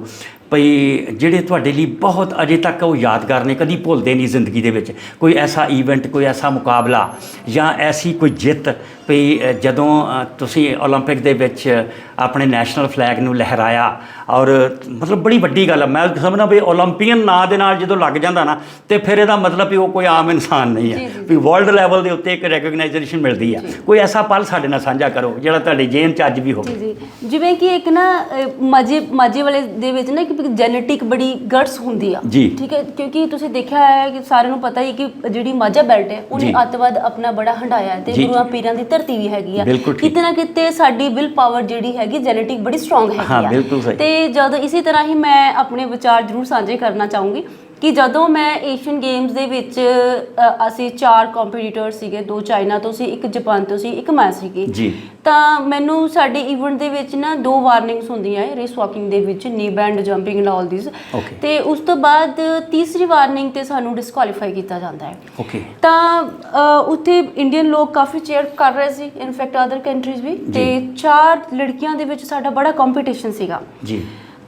ਭਈ ਜਿਹੜੇ ਤੁਹਾਡੇ ਲਈ ਬਹੁਤ ਅਜੇ ਤੱਕ ਉਹ ਯਾਦਗਾਰ ਨੇ ਕਦੀ ਭੁੱਲਦੇ ਨਹੀਂ ਜ਼ਿੰਦਗੀ ਦੇ ਵਿੱਚ ਕੋਈ ਐਸਾ ਇਵੈਂਟ ਕੋਈ ਐਸਾ ਮੁਕਾਬਲਾ ਜਾਂ ਐਸੀ ਕੋਈ ਜਿੱਤ ਵੀ ਜਦੋਂ ਤੁਸੀਂ 올림픽 ਦੇ ਵਿੱਚ ਆਪਣੇ ਨੈਸ਼ਨਲ ਫਲੈਗ ਨੂੰ ਲਹਿਰਾਇਆ ਔਰ ਮਤਲਬ ਬੜੀ ਵੱਡੀ ਗੱਲ ਹੈ ਮੈਂ ਸਮਝਣਾ ਵੀ 올림픽ੀਅਨ ਨਾਂ ਦੇ ਨਾਲ ਜਦੋਂ ਲੱਗ ਜਾਂਦਾ ਨਾ ਤੇ ਫਿਰ ਇਹਦਾ ਮਤਲਬ ਵੀ ਉਹ ਕੋਈ ਆਮ ਇਨਸਾਨ ਨਹੀਂ ਹੈ ਵੀ ਵਰਲਡ ਲੈਵਲ ਦੇ ਉੱਤੇ ਇੱਕ ਰੈਕਗਨਾਈਜੇਸ਼ਨ ਮਿਲਦੀ ਹੈ ਕੋਈ ਐਸਾ ਪਲ ਸਾਡੇ ਨਾਲ ਸਾਂਝਾ ਕਰੋ ਜਿਹੜਾ ਤੁਹਾਡੀ ਜੇਨ ਚ ਅੱਜ ਵੀ ਹੋਵੇ। ਜਿਵੇਂ ਕਿ ਇੱਕ ਨਾ ਮਜੇ ਮਜੇ ਵਾਲੇ ਦੇ ਵਿੱਚ ਨਾ ਕਿ ਜੈਨੇਟਿਕ ਬੜੀ ਗਟਸ ਹੁੰਦੀ ਆ। ਠੀਕ ਹੈ? ਕਿਉਂਕਿ ਤੁਸੀਂ ਦੇਖਿਆ ਹੈ ਕਿ ਸਾਰਿਆਂ ਨੂੰ ਪਤਾ ਹੀ ਕਿ ਜਿਹੜੀ ਮਾਝਾ ਬੈਲਟ ਹੈ ਉਹਨੇ ਅੱਤਵਾਦ ਆਪਣਾ ਬੜਾ ਹੰਡਾਇਆ ਤੇ ਗੁਰੂਆਂ ਪੀਰਾਂ ਦੀ ਧਰਤੀ ਵੀ ਹੈਗੀ ਆ ਬਿਲਕੁਲ ਠੀਕ। ਕਿਤੇ ਨਾ ਕਿਤੇ ਸਾਡੀ ਵਿਲ ਪਾਵਰ ਜਿਹੜੀ ਹੈਗੀ ਜੈਨੇਟਿਕ ਬੜੀ ਸਟਰੋਂਗ ਹੈਗੀ ਹਾਂ, ਆ ਬਿਲਕੁਲ ਸਹੀ। ਤੇ ਜਦ ਇਸੇ ਤਰ੍ਹਾਂ ਹੀ ਮੈਂ ਆਪਣੇ ਵਿਚਾਰ ਜ਼ਰੂਰ ਸਾਂਝੇ ਕਰਨਾ ਚਾਹੂੰਗੀ ਕਿ ਜਦੋਂ ਮੈਂ ਏਸ਼ੀਅਨ ਗੇਮਸ ਦੇ ਵਿੱਚ ਅ, ਅਸੀਂ ਚਾਰ ਕੰਪੀਟੀਟਰ ਸੀਗੇ ਦੋ ਚਾਈਨਾ ਤੋਂ ਸੀ ਇੱਕ ਜਾਪਾਨ ਤੋਂ ਸੀ ਇੱਕ ਮੈਂ ਸੀਗੀ। ਜੀ। ਤਾਂ ਮੈਨੂੰ ਸਾਡੇ ਇਵੈਂਟ ਦੇ ਵਿੱਚ ਨਾ ਦੋ ਵਾਰਨਿੰਗਸ ਹੁੰਦੀਆਂ ਹੈ ਰੇਸ ਵਾਕਿੰਗ ਦੇ ਵਿੱਚ knee bend jumping and all this Okay. ਤੇ ਉਸ ਤੋਂ ਬਾਅਦ ਤੀਸਰੀ ਵਾਰਨਿੰਗ ਤੇ ਸਾਨੂੰ ਡਿਸਕੁਆਲੀਫਾਈ ਕੀਤਾ ਜਾਂਦਾ ਹੈ ਓਕੇ ਤਾਂ ਅ, ਉੱਥੇ ਇੰਡੀਅਨ ਲੋਕ ਕਾਫੀ ਚੇਅਰ ਕਰ ਰਹੇ ਸੀ ਇਨਫੈਕਟ ਅਦਰ ਕੰਟਰੀਜ਼ ਵੀ। ਤੇ ਚਾਰ ਲੜਕੀਆਂ ਦੇ ਵਿੱਚ ਸਾਡਾ ਬੜਾ ਕੰਪੀਟੀਸ਼ਨ ਸੀਗਾ। ਜੀ।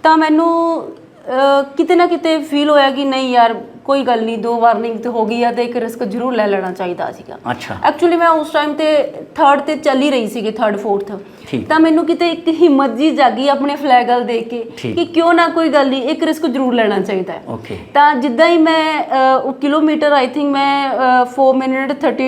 ਤਾਂ ਮੈਨੂੰ ਕਿਤੇ ਨਾ ਕਿਤੇ ਫੀਲ ਹੋਇਆ ਕਿ ਨਹੀਂ ਯਾਰ ਕੋਈ ਗੱਲ ਨਹੀਂ ਦੋ ਵਾਰਨਿੰਗ ਤੇ ਹੋ ਗਈ ਆ ਤੇ ਇੱਕ ਰਿਸਕ ਜ਼ਰੂਰ ਲੈ ਲੈਣਾ ਚਾਹੀਦਾ ਸੀਗਾ ਅੱਛਾ ਐਕਚੁਅਲੀ ਮੈਂ ਉਸ ਟਾਈਮ ਤੇ ਥਰਡ ਤੇ ਚੱਲ ਹੀ ਰਹੀ ਸੀਗੀ ਥਰਡ ਫੋਰਥ ਠੀਕ। ਤਾਂ ਮੈਨੂੰ ਕਿਤੇ ਇੱਕ ਹਿੰਮਤ ਜੀ ਜਾਗੀ ਆਪਣੇ ਫਲੈਗ ਵੱਲ ਦੇਖ ਕੇ ਠੀਕ। ਕਿ ਕਿਉਂ ਨਾ ਕੋਈ ਗੱਲ ਨਹੀਂ ਇੱਕ ਰਿਸਕ ਜ਼ਰੂਰ ਲੈਣਾ ਚਾਹੀਦਾ ਹੈ ਓਕੇ ਤਾਂ ਜਿੱਦਾਂ ਹੀ ਮੈਂ ਅ, ਉਹ ਕਿਲੋਮੀਟਰ ਆਈ ਥਿੰਕ ਮੈਂ ਅ, 4 ਮਿੰਟ 30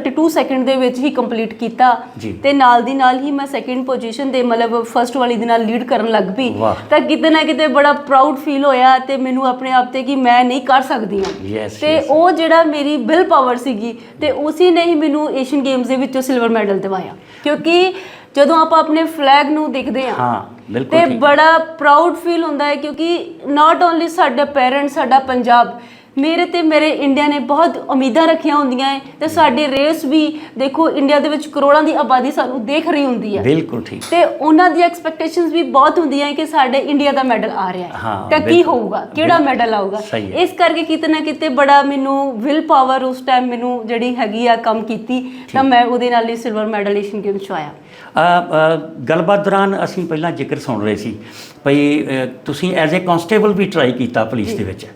32 ਸੈਕਿੰਡ ਦੇ ਵਿੱਚ ਹੀ ਕੰਪਲੀਟ ਕੀਤਾ ਜੀ। ਤੇ ਨਾਲ ਦੀ ਨਾਲ ਹੀ ਮੈਂ ਸੈਕਿੰਡ ਪੋਜੀਸ਼ਨ ਤੇ ਮਤਲਬ ਫਰਸਟ ਵਾਲੀ ਦੇ ਨਾਲ ਲੀਡ ਕਰਨ ਲੱਗ ਪਈ ਵਾਹ। ਤਾਂ ਕਿਤੇ ਨਾ ਕਿਤੇ ਬੜਾ ਪ੍ਰਾਊਡ ਫੀਲ ਹੋਇਆ ਤੇ ਮੈਨੂੰ ਆਪਣੇ ਆਪ ਤੇ ਕਿ ਮੈਂ ਨਹੀਂ ਕਰ ਸਕਦੀ ਹਾਂ Yes, ਤੇ yes. ਉਹ ਜਿਹੜਾ ਮੇਰੀ ਵਿਲ ਪਾਵਰ ਸੀਗੀ ਤੇ ਉਸੇ ਨੇ ਹੀ ਮੈਨੂੰ ਏਸ਼ੀਅਨ ਗੇਮਸ ਦੇ ਵਿੱਚੋਂ ਸਿਲਵਰ ਮੈਡਲ ਦਿਵਾਇਆ। ਕਿਉਂਕਿ ਜਦੋਂ ਆਪਾਂ ਆਪਣੇ ਫਲੈਗ ਨੂੰ ਦੇਖਦੇ ਹਾਂ ਹਾਂ ਬਿਲਕੁਲ ਤੇ ਠੀਕ। ਬੜਾ ਪ੍ਰਾਊਡ ਫੀਲ ਹੁੰਦਾ ਹੈ ਕਿਉਂਕਿ ਨਾਟ ਓਨਲੀ ਸਾਡੇ ਪੇਰੈਂਟਸ ਸਾਡਾ ਪੰਜਾਬ ਮੇਰੇ ਤੇ ਮੇਰੇ ਇੰਡੀਆ ਨੇ ਬਹੁਤ ਉਮੀਦਾਂ ਰੱਖੀਆਂ ਹੁੰਦੀਆਂ ਹੈ ਤੇ ਸਾਡੀ ਰੇਸ ਵੀ ਦੇਖੋ ਇੰਡੀਆ ਦੇ ਵਿੱਚ ਕਰੋੜਾਂ ਦੀ ਆਬਾਦੀ ਸਾਨੂੰ ਦੇਖ ਰਹੀ ਹੁੰਦੀ ਹੈ ਬਿਲਕੁਲ ਠੀਕ। ਤੇ ਉਹਨਾਂ ਦੀ ਐਕਸਪੈਕਟੇਸ਼ਨਸ ਵੀ ਬਹੁਤ ਹੁੰਦੀਆਂ ਹੈ ਕਿ ਸਾਡੇ ਇੰਡੀਆ ਦਾ ਮੈਡਲ ਆ ਰਿਹਾ ਹੈ ਤਾਂ ਕੀ। ਹੋਊਗਾ? ਕਿਹੜਾ ਮੈਡਲ ਆਊਗਾ। ਇਸ ਕਰਕੇ ਕਿਤੇ ਨਾ ਕਿਤੇ ਬੜਾ ਮੈਨੂੰ ਵਿਲ ਪਾਵਰ ਉਸ ਟਾਈਮ ਮੈਨੂੰ ਜਿਹੜੀ ਹੈਗੀ ਆ ਕੰਮ ਕੀਤੀ ਤਾਂ ਮੈਂ ਉਹਦੇ ਨਾਲ ਹੀ ਸਿਲਵਰ ਮੈਡਲ ਏਸ਼ੀਅਨ ਗੇਮਸ ਚ ਆਇਆ। ਗੱਲਬਾਤ ਦੌਰਾਨ ਅਸੀਂ ਪਹਿਲਾਂ ਜ਼ਿਕਰ ਸੁਣ ਰਹੇ ਸੀ ਭਈ ਤੁਸੀਂ ਐਜ਼ ਅ ਕਨਸਟੇਬਲ ਵੀ ਟਰਾਈ ਕੀਤਾ ਪੁਲਿਸ ਦੇ ਵਿੱਚ।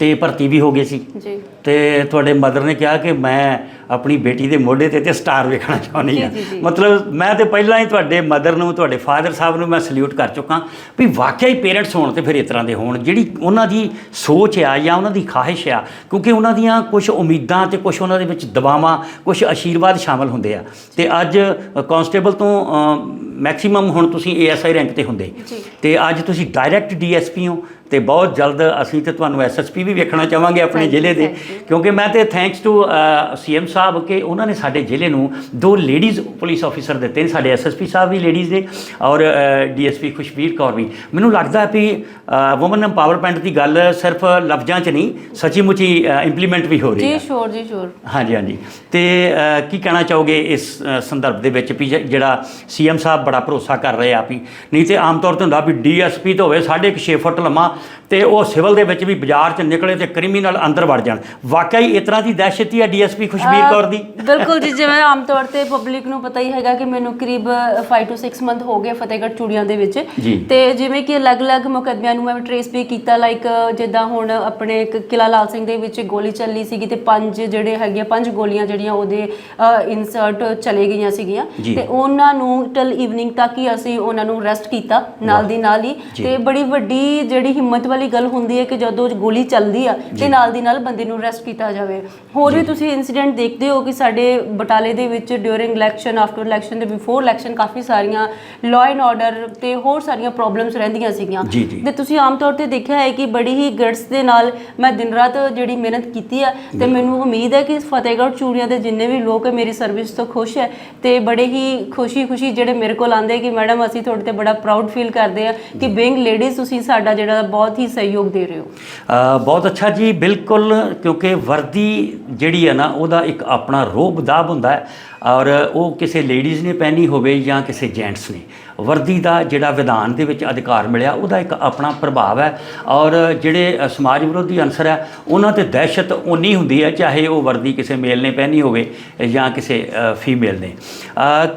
ਤੇ ਭਰਤੀ ਵੀ ਹੋ ਗਏ ਸੀ। ਜੀ। ਤੇ ਤੁਹਾਡੇ ਮਦਰ ਨੇ ਕਿਹਾ ਕਿ ਮੈਂ ਆਪਣੀ ਬੇਟੀ ਦੇ ਮੋਢੇ ਤੇ ਤੇ ਸਟਾਰ ਵੇਖਣਾ ਚਾਹੁੰਦੀ ਹਾਂ। ਮਤਲਬ ਮੈਂ ਤੇ ਪਹਿਲਾਂ ਹੀ ਤੁਹਾਡੇ ਮਦਰ ਨੂੰ ਤੁਹਾਡੇ ਫਾਦਰ ਸਾਹਿਬ ਨੂੰ ਮੈਂ ਸਲੂਟ ਕਰ ਚੁੱਕਾ ਵੀ ਵਾਕਿਆ ਹੀ ਪੇਰੈਂਟਸ ਹੋਣ ਤੇ ਫਿਰ ਇਸ ਤਰ੍ਹਾਂ ਦੇ ਹੋਣ ਜਿਹੜੀ ਉਹਨਾਂ ਦੀ ਸੋਚ ਆ ਜਾਂ ਉਹਨਾਂ ਦੀ ਖਾਹਿਸ਼ ਆ ਕਿਉਂਕਿ ਉਹਨਾਂ ਦੀਆਂ ਕੁਝ ਉਮੀਦਾਂ ਤੇ ਕੁਝ ਉਹਨਾਂ ਦੇ ਵਿੱਚ ਦਬਾਵਾਂ ਕੁਝ ਆਸ਼ੀਰਵਾਦ ਸ਼ਾਮਲ ਹੁੰਦੇ ਆ ਤੇ ਅੱਜ ਕਾਂਸਟੇਬਲ ਤੋਂ ਮੈਕਸਿਮਮ ਹੁਣ ਤੁਸੀਂ ਏਐਸਆਈ ਰੈਂਕ ਤੇ ਹੁੰਦੇ। ਤੇ ਅੱਜ ਤੁਸੀਂ ਡਾਇਰੈਕਟ ਡੀਐਸਪੀ ਹੋ ਤੇ ਬਹੁਤ ਜਲਦ ਅਸੀਂ ਤੇ ਤੁਹਾਨੂੰ ਐਸਐਸਪੀ ਵੀ ਵੇਖਣਾ ਚਾਹਾਂਗੇ ਆਪਣੇ ਜ਼ਿਲ੍ਹੇ ਦੇ. ਕਿਉਂਕਿ ਮੈਂ ਤੇ ਥੈਂਕਸ ਟੂ ਸੀਐਮ ਸਾਹਿਬ ਕਿ ਉਹਨਾਂ ਨੇ ਸਾਡੇ ਜ਼ਿਲ੍ਹੇ ਨੂੰ ਦੋ ਲੇਡੀਜ਼ ਪੁਲਿਸ ਆਫੀਸਰ ਦਿੱਤੇ ਨੇ ਸਾਡੇ ਐਸਐਸਪੀ ਸਾਹਿਬ ਵੀ ਲੇਡੀਜ਼ ਨੇ ਔਰ ਡੀਐਸਪੀ ਖੁਸ਼ਬੀਰ ਕੌਰ ਵੀ। ਮੈਨੂੰ ਲੱਗਦਾ ਹੈ ਵੀ ਔਮਨ ਐਮਪਾਵਰਮੈਂਟ ਦੀ ਗੱਲ ਸਿਰਫ ਲਫ਼ਜ਼ਾਂ 'ਚ ਨਹੀਂ ਸੱਚੀ ਮੁੱਚੀ ਇੰਪਲੀਮੈਂਟ ਵੀ ਹੋ ਰਹੀ ਜੀ ਹੈ ਸ਼ੋਰ ਜੀ ਸ਼ੋਰ ਹਾਂਜੀ ਹਾਂਜੀ। ਤੇ ਕੀ ਕਹਿਣਾ ਚਾਹੋਗੇ ਇਸ ਸੰਦਰਭ ਦੇ ਵਿੱਚ ਵੀ ਜ- ਜਿਹੜਾ ਸੀਐਮ ਸਾਹਿਬ ਬੜਾ ਭਰੋਸਾ ਕਰ ਰਹੇ ਆ ਵੀ ਨਹੀਂ ਤੇ ਆਮ ਤੌਰ ਤੇ ਹੁੰਦਾ ਵੀ ਡੀਐਸਪੀ ਤਾਂ ਹੋਵੇ ਸਾਢੇ ਕੁ ਛੇ ਫੁੱਟ ਲੰਮਾ ਤੇ ਉਹ ਸਿਵਲ ਦੇ ਵਿੱਚ ਵੀ ਬਾਜ਼ਾਰ 'ਚ ਨਿਕਲੇ ਤੇ ਕ੍ਰਿਮੀਨਲ ਅੰਦਰ ਵੜ ਜਾਣ। ਵਾਕਈ ਤਰ੍ਹਾਂ ਦੀ ਦਹਿਸ਼ਤ ਹੀ ਹੈ ਡੀਐਸਪੀ ਖੁਸ਼ਬੀਰ ਕੌਰ ਦੀ ਬਿਲਕੁਲ ਜੀ ਜਿਵੇਂ ਆਮ ਤੌਰ ਤੇ ਪਬਲਿਕ ਨੂੰ ਪਤਾ ਹੀ ਹੈਗਾ ਕਿ ਮੈਨੂੰ ਕਰੀਬ 5 ਤੋਂ 6 ਮੰਥ ਹੋ ਗਏ ਫਤਿਹਗੜ੍ਹ ਚੂੜੀਆਂ ਦੇ ਵਿੱਚ। ਤੇ ਜਿਵੇਂ ਕਿ ਅਲੱਗ-ਅਲੱਗ ਮੁਕੱਦਮਿਆਂ ਨੂੰ ਮੈਂ ਟਰੇਸ ਵੀ ਕੀਤਾ ਲਾਈਕ ਜਿੱਦਾਂ ਹੁਣ ਆਪਣੇ ਇੱਕ ਕਿਲਾ ਲਾਲ ਸਿੰਘ ਦੇ ਵਿੱਚ ਗੋਲੀ ਚੱਲੀ ਸੀਗੀ ਤੇ ਪੰਜ ਜਿਹੜੇ ਹੈਗੇ ਪੰਜ ਗੋਲੀਆਂ ਜਿਹੜੀਆਂ ਉਹਦੇ ਇਨਸਰਟ ਚਲੇ ਗਈਆਂ ਸੀਗੀਆਂ। ਤੇ ਉਹਨਾਂ ਨੂੰ ਟਿਲ ਈਵਨਿੰਗ ਤੱਕ ਹੀ ਅਸੀਂ ਉਹਨਾਂ ਨੂੰ ਅਰੈਸਟ ਕੀਤਾ ਨਾਲ ਦੀ ਨਾਲ ਹੀ। ਤੇ ਬੜੀ ਵੱਡੀ ਜਿਹੜੀ ਹਿੰਮਤ ਵਾਲੀ ਗੱਲ ਹੁੰਦੀ ਹੈ ਕਿ ਜਦੋਂ ਗੋਲੀ ਚੱਲਦੀ ਆ ਤੇ ਨਾਲ ਦੀ ਨਾਲ ਬੰਦੇ ਨੂੰ ਅਰੈਸਟ ਕੀਤਾ ਜਾਵੇ। ਹੋਰ ਵੀ ਤੁਸੀਂ ਇਨਸੀਡੈਂਟ ਦੇਖਦੇ ਹੋ ਕਿ ਸਾਡੇ ਬਟਾਲੇ ਦੇ ਵਿੱਚ ਡਿਊਰਿੰਗ ਇਲੈਕਸ਼ਨ ਆਫਟਰ ਇਲੈਕਸ਼ਨ ਤੇ ਬਿਫੋਰ ਇਲੈਕਸ਼ਨ ਕਾਫੀ ਸਾਰੀਆਂ ਲਾਅ ਐਂਡ ਆਰਡਰ ਤੇ ਹੋਰ ਸਾਰੀਆਂ ਪ੍ਰੋਬਲਮਸ ਰਹਿੰਦੀਆਂ ਸੀਗੀਆਂ। ਤੇ ਤੁਸੀਂ ਆਮ ਤੌਰ ਤੇ ਦੇਖਿਆ ਹੈ ਕਿ ਬੜੀ ਹੀ ਗਟਸ ਦੇ ਨਾਲ ਮੈਂ ਦਿਨ ਰਾਤ ਜਿਹੜੀ ਮਿਹਨਤ ਕੀਤੀ ਆ ਤੇ ਮੈਨੂੰ ਉਮੀਦ ਹੈ ਕਿ ਫਤਿਹਗੜ੍ਹ ਚੂੜੀਆਂ ਦੇ ਜਿੰਨੇ ਵੀ ਲੋਕ ਹੈ ਮੇਰੀ ਸਰਵਿਸ ਤੋਂ ਖੁਸ਼ ਹੈ ਤੇ ਬੜੇ ਹੀ ਖੁਸ਼ੀ-ਖੁਸ਼ੀ ਜਿਹੜੇ ਮੇਰੇ ਕੋਲ ਆਂਦੇ ਕਿ ਮੈਡਮ ਅਸੀਂ ਤੁਹਾਡੇ ਤੇ ਬੜਾ ਪ੍ਰਾਊਡ ਫੀਲ ਕਰਦੇ ਆ ਕਿ ਬੀਇੰਗ ਲੇਡੀਜ਼ ਤੁਸੀਂ ਸਾਡਾ ਜਿਹੜਾ ਬਹੁਤ ਹੀ ਸਹਿਯੋਗ ਦੇ ਰਹੇ ਹੋ। ਬਹੁਤ ਅੱਛਾ ਜੀ ਬਿਲਕੁਲ ਕਿਉਂਕਿ ਕਿਉਂਕਿ ਵਰਦੀ ਜਿਹੜੀ ਹੈ ਨਾ ਉਹਦਾ ਇੱਕ ਆਪਣਾ ਰੋਬਦਾਬ ਹੁੰਦਾ ਹੈ। ਔਰ ਉਹ ਕਿਸੇ ਲੇਡੀਜ਼ ਨੇ ਪਹਿਨੀ ਹੋਵੇ ਜਾਂ ਕਿਸੇ ਜੈਂਟਸ ਨੇ। ਵਰਦੀ ਦਾ ਜਿਹੜਾ ਵਿਧਾਨ ਦੇ ਵਿੱਚ ਅਧਿਕਾਰ ਮਿਲਿਆ, ਉਹਦਾ ਇੱਕ ਆਪਣਾ ਪ੍ਰਭਾਵ ਹੈ ਔਰ ਜਿਹੜੇ ਸਮਾਜ ਵਿਰੋਧੀ ਅਨਸਰ ਹੈ, ਉਹਨਾਂ ਤੇ ਦਹਿਸ਼ਤ ਉਨੀ ਹੁੰਦੀ ਹੈ, ਚਾਹੇ ਉਹ ਵਰਦੀ ਕਿਸੇ ਮੇਲ ਨੇ ਪਹਿਨੀ ਹੋਵੇ ਜਾਂ ਕਿਸੇ ਫੀਮੇਲ ਨੇ।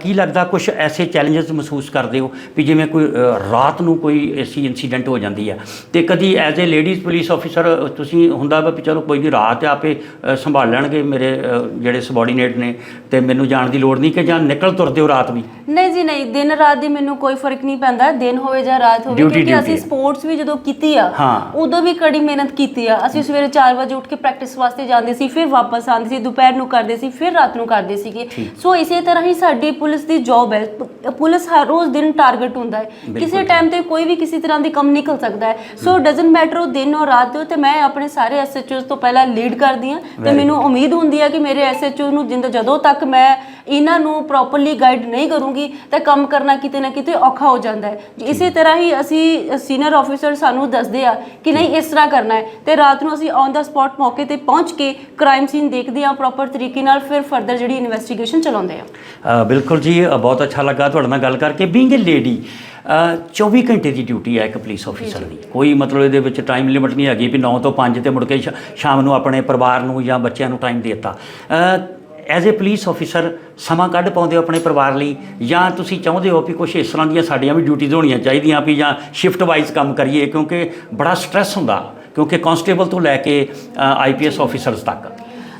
ਕੀ ਲੱਗਦਾ ਕੁਝ ਐਸੇ ਚੈਲੰਜਸ ਮਹਿਸੂਸ ਕਰਦੇ ਹੋ ਵੀ ਜਿਵੇਂ ਕੋਈ ਰਾਤ ਨੂੰ ਕੋਈ ਐਸੀ ਇਨਸੀਡੈਂਟ ਹੋ ਜਾਂਦੀ ਹੈ? ਤੇ ਕਦੀ as a ladies police officer ਤੁਸੀਂ ਹੁੰਦਾ ਵਾ ਵੀ ਚਲੋ ਕੋਈ ਨਹੀਂ ਰਾਤ ਆਪੇ ਸੰਭਾਲ ਲੈਣਗੇ ਮੇਰੇ ਜਿਹੜੇ ਸਬੋਰਡੀਨੇਟ ਨੇ ਤੇ ਮੈਨੂੰ ਜਾਣ ਦੀ ਲੋੜ ਨਹੀਂ ਕਿ ਜਾਂ ਨਿਕਲ ਤੁਰਦੇ ਹੋ ਰਾਤ ਵੀ? ਨਹੀਂ ਜੀ ਨਹੀਂ। ਦਿਨ ਰਾਤ ਦੀ ਮੈਨੂੰ ਕੋਈ ਫ਼ਰਕ ਨਹੀਂ ਪੈਂਦਾ। ਦਿਨ ਹੋਵੇ ਜਾਂ ਰਾਤ ਹੋਵੇ Duty, ਕਿਉਂਕਿ duty ਅਸੀਂ ਹੈ। ਸਪੋਰਟਸ ਵੀ ਜਦੋਂ ਕੀਤੀ ਆ ਹਾਂ। ਉਦੋਂ ਵੀ ਕੜੀ ਮਿਹਨਤ ਕੀਤੀ ਆ। ਅਸੀਂ ਸਵੇਰੇ 4 ਵਜੇ ਉੱਠ ਕੇ ਪ੍ਰੈਕਟਿਸ ਵਾਸਤੇ ਜਾਂਦੇ ਸੀ ਫਿਰ ਵਾਪਸ ਆਉਂਦੇ ਸੀ ਦੁਪਹਿਰ ਨੂੰ ਕਰਦੇ ਸੀ ਫਿਰ ਰਾਤ ਨੂੰ ਕਰਦੇ ਸੀਗੇ। ਸੋ ਇਸੇ ਤਰ੍ਹਾਂ ਹੀ ਸਾਡੀ ਪੁਲਿਸ ਦੀ ਜੌਬ ਹੈ। ਪ- ਪੁਲਿਸ ਹਰ ਰੋਜ਼ ਦਿਨ ਟਾਰਗੇਟ ਹੁੰਦਾ ਹੈ। ਕਿਸੇ ਟਾਈਮ ਤੇ ਕੋਈ ਵੀ ਕਿਸੇ ਤਰ੍ਹਾਂ ਦੀ ਕੰਮ ਨਿਕਲ ਸਕਦਾ ਹੈ। ਸੋ ਡਸਨਟ ਮੈਟਰ ਉਹ ਦਿਨ ਔਰ ਰਾਤ ਹੋ ਤੇ ਮੈਂ ਆਪਣੇ ਸਾਰੇ ਐਸਐਚਓਸ ਤੋਂ ਪਹਿਲਾਂ ਲੀਡ ਕਰਦੀ ਹਾਂ। ਤੇ Very ਮੈਨੂੰ ਉਮੀਦ ਹੁੰਦੀ ਹੈ ਕਿ ਮੇਰੇ ਐਸਐਚਓ ਨੂੰ ਜਿੰਦ ਜਦੋਂ ਤੱਕ ਮੈਂ ਇਹਨਾਂ ਨੂੰ ਪ੍ਰੋਪਰਲੀ ਗਾਈਡ ਨਹੀਂ ਕਰੂੰਗੀ ਤਾਂ ਕੰਮ ਕਰਨਾ ਕਿਤੇ ਨਾ ਕਿਤੇ ਔਖਾ ਹੋ ਜਾਂਦਾ ਹੈ। ਇਸੇ ਤਰ੍ਹਾਂ ਹੀ ਅਸੀਂ ਸੀਨੀਅਰ ਆਫੀਸਰ ਸਾਨੂੰ ਦੱਸਦੇ ਆ ਕਿ ਨਹੀਂ ਇਸ ਤਰ੍ਹਾਂ ਕਰਨਾ ਹੈ ਤੇ ਰਾਤ ਨੂੰ ਅਸੀਂ ਔਨ ਦਾ ਸਪੌਟ ਮੌਕੇ ਤੇ ਪਹੁੰਚ ਕੇ ਕ੍ਰਾਈਮ ਸੀਨ ਦੇਖਦੇ ਆ ਪ੍ਰੋਪਰ ਤਰੀਕੇ ਨਾਲ ਫਿਰ ਫਰਦਰ ਜਿਹੜੀ ਇਨਵੈਸਟੀਗੇਸ਼ਨ ਚਲਾਉਂਦੇ ਆ ਬਿਲਕੁਲ ਜੀ ਬਹੁਤ ਅੱਛਾ ਲੱਗਾ ਤੁਹਾਡੇ ਨਾਲ ਗੱਲ ਕਰਕੇ। ਬੀਇੰਗ ਅ ਲੇਡੀ 24 ਘੰਟੇ ਦੀ ਡਿਊਟੀ ਹੈ ਇੱਕ ਪੁਲਿਸ ਆਫੀਸਰ ਦੀ। ਕੋਈ ਮਤਲਬ ਇਹਦੇ ਵਿੱਚ ਟਾਈਮ ਲਿਮਿਟ ਨਹੀਂ ਹੈਗੀ ਵੀ 9 ਤੋਂ 5 ਤੇ ਮੁੜ ਕੇ ਸ਼ਾਮ ਨੂੰ ਆਪਣੇ ਪਰਿਵਾਰ ਨੂੰ ਜਾਂ ਬੱਚਿਆਂ ਨੂੰ ਟਾਈਮ ਦੇ ਦਿੱਤਾ। ਐਜ਼ ਅ ਪੁਲਿਸ ਆਫੀਸਰ ਸਮਾਂ ਕੱਢ ਪਾਉਂਦੇ ਹੋ ਆਪਣੇ ਪਰਿਵਾਰ ਲਈ, ਜਾਂ ਤੁਸੀਂ ਚਾਹੁੰਦੇ ਹੋ ਵੀ ਕੁਝ ਇਸ ਤਰ੍ਹਾਂ ਦੀਆਂ ਸਾਡੀਆਂ ਵੀ ਡਿਊਟੀਆਂ ਹੋਣੀਆਂ ਚਾਹੀਦੀਆਂ ਵੀ ਜਾਂ ਸ਼ਿਫਟ ਵਾਈਜ਼ ਕੰਮ ਕਰੀਏ, ਕਿਉਂਕਿ ਬੜਾ ਸਟ੍ਰੈਸ ਹੁੰਦਾ, ਕਿਉਂਕਿ ਕਾਂਸਟੇਬਲ ਤੋਂ ਲੈ ਕੇ ਆਈਪੀਐਸ ਆਫੀਸਰਸ ਤੱਕ।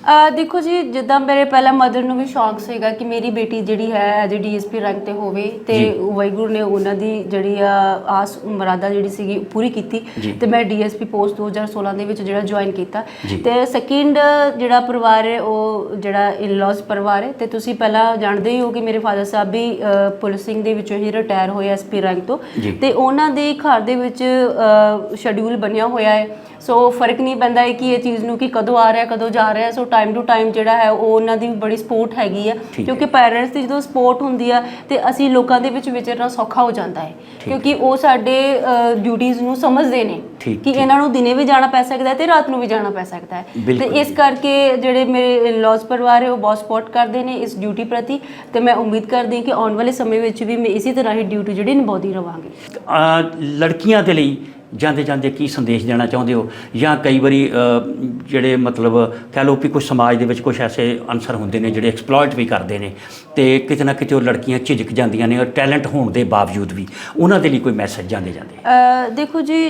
ਅਹ ਦੇਖੋ ਜੀ ਜਿੱਦਾਂ ਮੇਰੇ ਪਹਿਲਾਂ ਮਦਰ ਨੂੰ ਵੀ ਸ਼ੌਂਕ ਸੀਗਾ ਕਿ ਮੇਰੀ ਬੇਟੀ ਜਿਹੜੀ ਹੈ ਐਜ ਡੀਐਸਪੀ ਰੈਂਕ ਤੇ ਹੋਵੇ ਤੇ ਜੀ। ਵਾਹਿਗੁਰੂ ਨੇ ਉਹਨਾਂ ਦੀ ਜਿਹੜੀ ਆ ਆਸ ਮੁਰਾਦਾ ਜਿਹੜੀ ਸੀਗੀ ਪੂਰੀ ਕੀਤੀ ਜੀ। ਤੇ ਮੈਂ ਡੀਐਸਪੀ ਪੋਸਟ 2016 ਦੇ ਵਿੱਚ ਜਿਹੜਾ ਜੁਆਇਨ ਕੀਤਾ ਜੀ। ਤੇ ਸੈਕਿੰਡ ਜਿਹੜਾ ਪਰਿਵਾਰ ਹੈ ਉਹ ਜਿਹੜਾ ਇਨ-ਲॉज ਪਰਿਵਾਰ ਹੈ ਤੇ ਤੁਸੀਂ ਪਹਿਲਾਂ ਜਾਣਦੇ ਹੀ ਹੋ ਕਿ ਮੇਰੇ ਫਾਦਰ ਸਾਹਿਬ ਵੀ ਅਹ, ਪੁਲਿਸਿੰਗ ਦੇ ਵਿੱਚੋਂ ਹੀ ਰਿਟਾਇਰ ਹੋਏ ਐਸਪੀ ਰੈਂਕ ਤੋਂ ਜੀ। ਤੇ ਉਹਨਾਂ ਦੇ ਘਰ ਦੇ ਵਿੱਚ ਸ਼ਡਿਊਲ ਬਣਿਆ ਹੋਇਆ ਹੈ ਸੋ ਫ਼ਰਕ ਨਹੀਂ ਪੈਂਦਾ ਹੈ ਕਿ ਇਹ ਚੀਜ਼ ਨੂੰ ਕਿ ਕਦੋਂ ਆ ਰਿਹਾ ਕਦੋਂ ਜਾ ਰਿਹਾ। ਸੋ ਟਾਈਮ ਟੂ ਟਾਈਮ ਜਿਹੜਾ ਹੈ ਉਹ ਉਹਨਾਂ ਦੀ ਬੜੀ ਸਪੋਰਟ ਹੈਗੀ ਆ। ਕਿਉਂਕਿ ਪੈਰੈਂਟਸ ਦੀ ਜਦੋਂ ਸਪੋਰਟ ਹੁੰਦੀ ਆ ਤੇ ਅਸੀਂ ਲੋਕਾਂ ਦੇ ਵਿੱਚ ਵਿਚਰਨਾ ਸੌਖਾ ਹੋ ਜਾਂਦਾ ਹੈ। ਕਿਉਂਕਿ ਉਹ ਸਾਡੇ ਡਿਊਟੀਆਂ ਨੂੰ ਸਮਝਦੇ ਨੇ ਕਿ। ਇਹਨਾਂ ਨੂੰ ਦਿਨੇ ਵੀ ਜਾਣਾ ਪੈ ਸਕਦਾ ਹੈ ਤੇ ਰਾਤ ਨੂੰ ਵੀ ਜਾਣਾ ਪੈ ਸਕਦਾ ਹੈ। ਤੇ। ਇਸ ਕਰਕੇ ਜਿਹੜੇ ਮੇਰੇ ਲॉज ਪਰਿਵਾਰ ਹੈ ਉਹ ਬਹੁਤ ਸਪੋਰਟ ਕਰਦੇ ਨੇ ਇਸ ਡਿਊਟੀ ਪ੍ਰਤੀ। ਤੇ ਮੈਂ ਉਮੀਦ ਕਰਦੀ ਹਾਂ ਕਿ ਆਉਣ ਵਾਲੇ ਸਮੇਂ ਵਿੱਚ ਵੀ ਮੈਂ ਇਸੇ ਤਰ੍ਹਾਂ ਹੀ ਡਿਊਟੀ ਜਿਹੜੀ ਨਿਭਾਉਂਦੀ ਰਵਾਂਗੀ। ਲੜਕੀਆਂ ਦੇ ਲਈ ਜਾਂਦੇ ਜਾਂਦੇ ਕੀ ਸੰਦੇਸ਼ ਦੇਣਾ ਚਾਹੁੰਦੇ ਹੋ? ਜਾਂ ਕਈ ਵਾਰੀ ਜਿਹੜੇ ਮਤਲਬ ਕਹਿ ਲਓ ਵੀ ਕੁਝ ਸਮਾਜ ਦੇ ਵਿੱਚ ਕੁਝ ਐਸੇ ਅਨਸਰ ਹੁੰਦੇ ਨੇ ਜਿਹੜੇ ਐਕਸਪਲੋਇਟ ਵੀ ਕਰਦੇ ਨੇ ਤੇ ਕਿਤੇ ਨਾ ਕਿਤੇ ਉਹ ਲੜਕੀਆਂ ਝਿਜਕ ਜਾਂਦੀਆਂ ਨੇ ਔਰ ਟੈਲੈਂਟ ਹੋਣ ਦੇ ਬਾਵਜੂਦ ਵੀ। ਉਹਨਾਂ ਦੇ ਲਈ ਕੋਈ ਮੈਸੇਜ ਜਾਂਦੇ ਜਾਂਦੇ ਅ, ਦੇਖੋ ਜੀ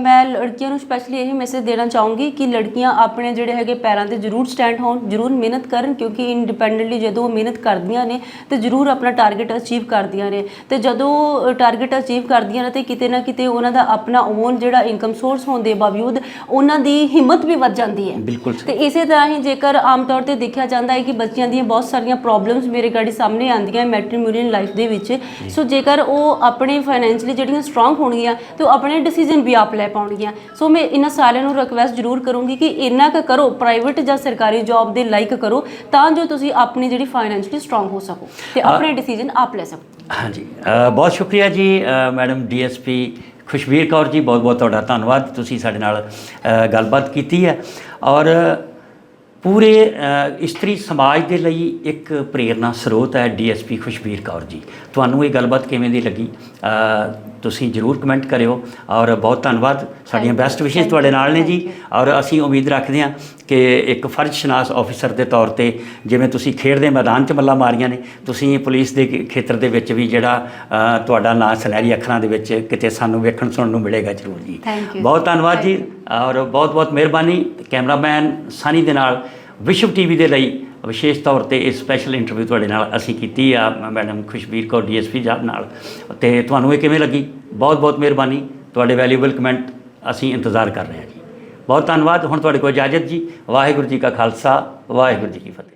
ਮੈਂ ਲੜਕੀਆਂ ਨੂੰ ਸਪੈਸ਼ਲੀ ਇਹ ਮੈਸੇਜ ਦੇਣਾ ਚਾਹੂੰਗੀ ਕਿ ਲੜਕੀਆਂ ਆਪਣੇ ਜਿਹੜੇ ਹੈਗੇ ਪੈਰਾਂ ਤੇ ਜ਼ਰੂਰ ਸਟੈਂਡ ਹੋਣ ਜ਼ਰੂਰ ਮਿਹਨਤ ਕਰਨ ਕਿਉਂਕਿ ਇੰਡੀਪੈਂਡੈਂਟਲੀ ਜਦੋਂ ਉਹ ਮਿਹਨਤ ਕਰਦੀਆਂ ਨੇ ਤੇ ਜ਼ਰੂਰ ਆਪਣਾ ਟਾਰਗੇਟ ਅਚੀਵ ਕਰਦੀਆਂ ਨੇ ਤੇ ਜਦੋਂ ਟਾਰਗੇਟ ਅਚੀਵ ਕਰਦੀਆਂ ਨੇ ਤੇ ਕਿਤੇ ਨਾ ਕਿਤੇ ਉਹਨਾਂ ਦਾ ਆਪਣਾ ਓਨ ਜਿਹੜਾ ਇਨਕਮ ਸੋਰਸ ਹੋਣ ਦੇ ਬਾਵਜੂਦ ਉਹਨਾਂ ਦੀ ਹਿੰਮਤ ਵੀ ਵੱਧ ਜਾਂਦੀ ਹੈ। ਬਿਲਕੁਲ ਤੇ ਇਸੇ ਤਰ੍ਹਾਂ ਹੀ ਜੇਕਰ ਆਮ ਤੌਰ ਤੇ ਦੇਖਿਆ ਜਾਂਦਾ ਹੈ ਕਿ ਬੱਚਿਆਂ ਦੀਆਂ ਬਹੁਤ ਸਾਰੀਆਂ ਪ੍ਰੋਬਲਮਸ ਮੇਰੇ ਗਾੜੀ ਸਾਹਮਣੇ ਆਉਂਦੀਆਂ ਮੈਟ੍ਰੀਮੋਨੀਅਲ ਲਾਈਫ ਦੇ ਵਿੱਚ। ਸੋ ਜੇਕਰ ਉਹ ਆਪਣੇ ਫਾਈਨੈਂਸ਼ਲੀ ਜਿਹੜੀਆਂ ਸਟਰੋਂਗ ਹੋਣਗੀਆਂ ਤੇ ਉਹ ਆਪਣੇ ਡਿਸੀਜਨ ਵੀ ਆਪ ਲੈ ਪਾਉਣਗੀਆਂ। ਸੋ ਮੈਂ ਇਹਨਾਂ ਸਾਰਿਆਂ ਨੂੰ ਰਿਕਵੈਸਟ ਜ਼ਰੂਰ ਕਰੂੰਗੀ ਕਿ ਇੰਨਾ ਕੁ ਕਰੋ ਪ੍ਰਾਈਵੇਟ ਜਾਂ ਸਰਕਾਰੀ ਜੌਬ ਦੇ ਲਾਈਕ ਕਰੋ ਤਾਂ ਜੋ ਤੁਸੀਂ ਆਪਣੀ ਜਿਹੜੀ ਫਾਈਨੈਂਸ਼ਲੀ ਸਟਰੋਂਗ ਹੋ ਸਕੋ ਤੇ ਆਪਣੇ ਡਿਸੀਜਨ ਆਪ ਲੈ ਸਕੋ। ਹਾਂਜੀ। ਬਹੁਤ ਸ਼ੁਕਰੀਆ ਜੀ ਮੈਡਮ ਡੀਐਸਪੀ ਖੁਸ਼ਬੀਰ ਕੌਰ ਜੀ, ਬਹੁਤ ਬਹੁਤ ਤੁਹਾਡਾ ਧੰਨਵਾਦ। ਤੁਸੀਂ ਸਾਡੇ ਨਾਲ ਗੱਲਬਾਤ ਕੀਤੀ ਹੈ ਔਰ ਪੂਰੇ ਇਸਤਰੀ ਸਮਾਜ ਦੇ ਲਈ ਇੱਕ ਪ੍ਰੇਰਨਾ ਸਰੋਤ ਹੈ ਡੀਐਸਪੀ ਖੁਸ਼ਬੀਰ ਕੌਰ ਜੀ। ਤੁਹਾਨੂੰ ਇਹ ਗੱਲਬਾਤ ਕਿਵੇਂ ਦੀ ਲੱਗੀ? ਤੁਸੀਂ ਜਰੂਰ ਕਮੈਂਟ ਕਰਿਓ ਔਰ ਬਹੁਤ ਧੰਨਵਾਦ। ਸਾਡੀਆਂ ਬੈਸਟ ਵਿਸ਼ੇਸ ਤੁਹਾਡੇ ਨਾਲ ਨੇ ਜੀ। ਔਰ ਅਸੀਂ ਉਮੀਦ ਰੱਖਦੇ ਹਾਂ ਕਿ ਇੱਕ ਫਰਜ਼ਸ਼ਨਾਸ ਆਫੀਸਰ ਦੇ ਤੌਰ ਤੇ ਜਿਵੇਂ ਤੁਸੀਂ ਖੇਡ ਦੇ ਮੈਦਾਨ 'ਚ ਮੱਲਾ ਮਾਰੀਆਂ ਨੇ ਤੁਸੀਂ ਪੁਲਿਸ ਦੇ ਖੇਤਰ ਦੇ ਵਿੱਚ ਵੀ ਜਿਹੜਾ ਤੁਹਾਡਾ ਨਾਂ ਸੁਨਹਿਰੀ ਅੱਖਰਾਂ ਦੇ ਵਿੱਚ ਕਿਤੇ ਸਾਨੂੰ ਵੇਖਣ ਸੁਣਨ ਨੂੰ ਮਿਲੇਗਾ ਜ਼ਰੂਰ ਜੀ. ਬਹੁਤ ਧੰਨਵਾਦ ਜੀ ਔਰ ਬਹੁਤ ਬਹੁਤ ਮਿਹਰਬਾਨੀ ਕੈਮਰਾਮੈਨ ਸਨੀ ਦੇ ਨਾਲ ਵਿਸ਼ਵ ਟੀਵੀ ਦੇ ਲਈ ਵਿਸ਼ੇਸ਼ ਤੌਰ ਤੇ ਇਹ ਸਪੈਸ਼ਲ ਇੰਟਰਵਿਊ ਤੁਹਾਡੇ ਨਾਲ ਅਸੀਂ ਕੀਤੀ ਆ, ਮੈਡਮ ਖੁਸ਼ਬੀਰ ਕੌਰ, ਡੀਐਸਪੀ ਸਾਹਿਬ ਨਾਲ। ਤੇ ਤੁਹਾਨੂੰ ਇਹ ਕਿਵੇਂ ਲੱਗੀ? ਬਹੁਤ ਬਹੁਤ ਮਿਹਰਬਾਨੀ। ਤੁਹਾਡੇ ਵੈਲਿਊਬਲ ਕਮੈਂਟ ਅਸੀਂ ਇੰਤਜ਼ਾਰ ਕਰ ਰਹੇ ਹਾਂ ਜੀ। ਬਹੁਤ ਧੰਨਵਾਦ। ਹੁਣ ਤੁਹਾਡੇ ਕੋਲ ਇਜਾਜ਼ਤ ਜੀ। ਵਾਹਿਗੁਰੂ ਜੀ ਕਾ ਖਾਲਸਾ, ਵਾਹਿਗੁਰੂ ਜੀ ਕੀ ਫਤਿਹ।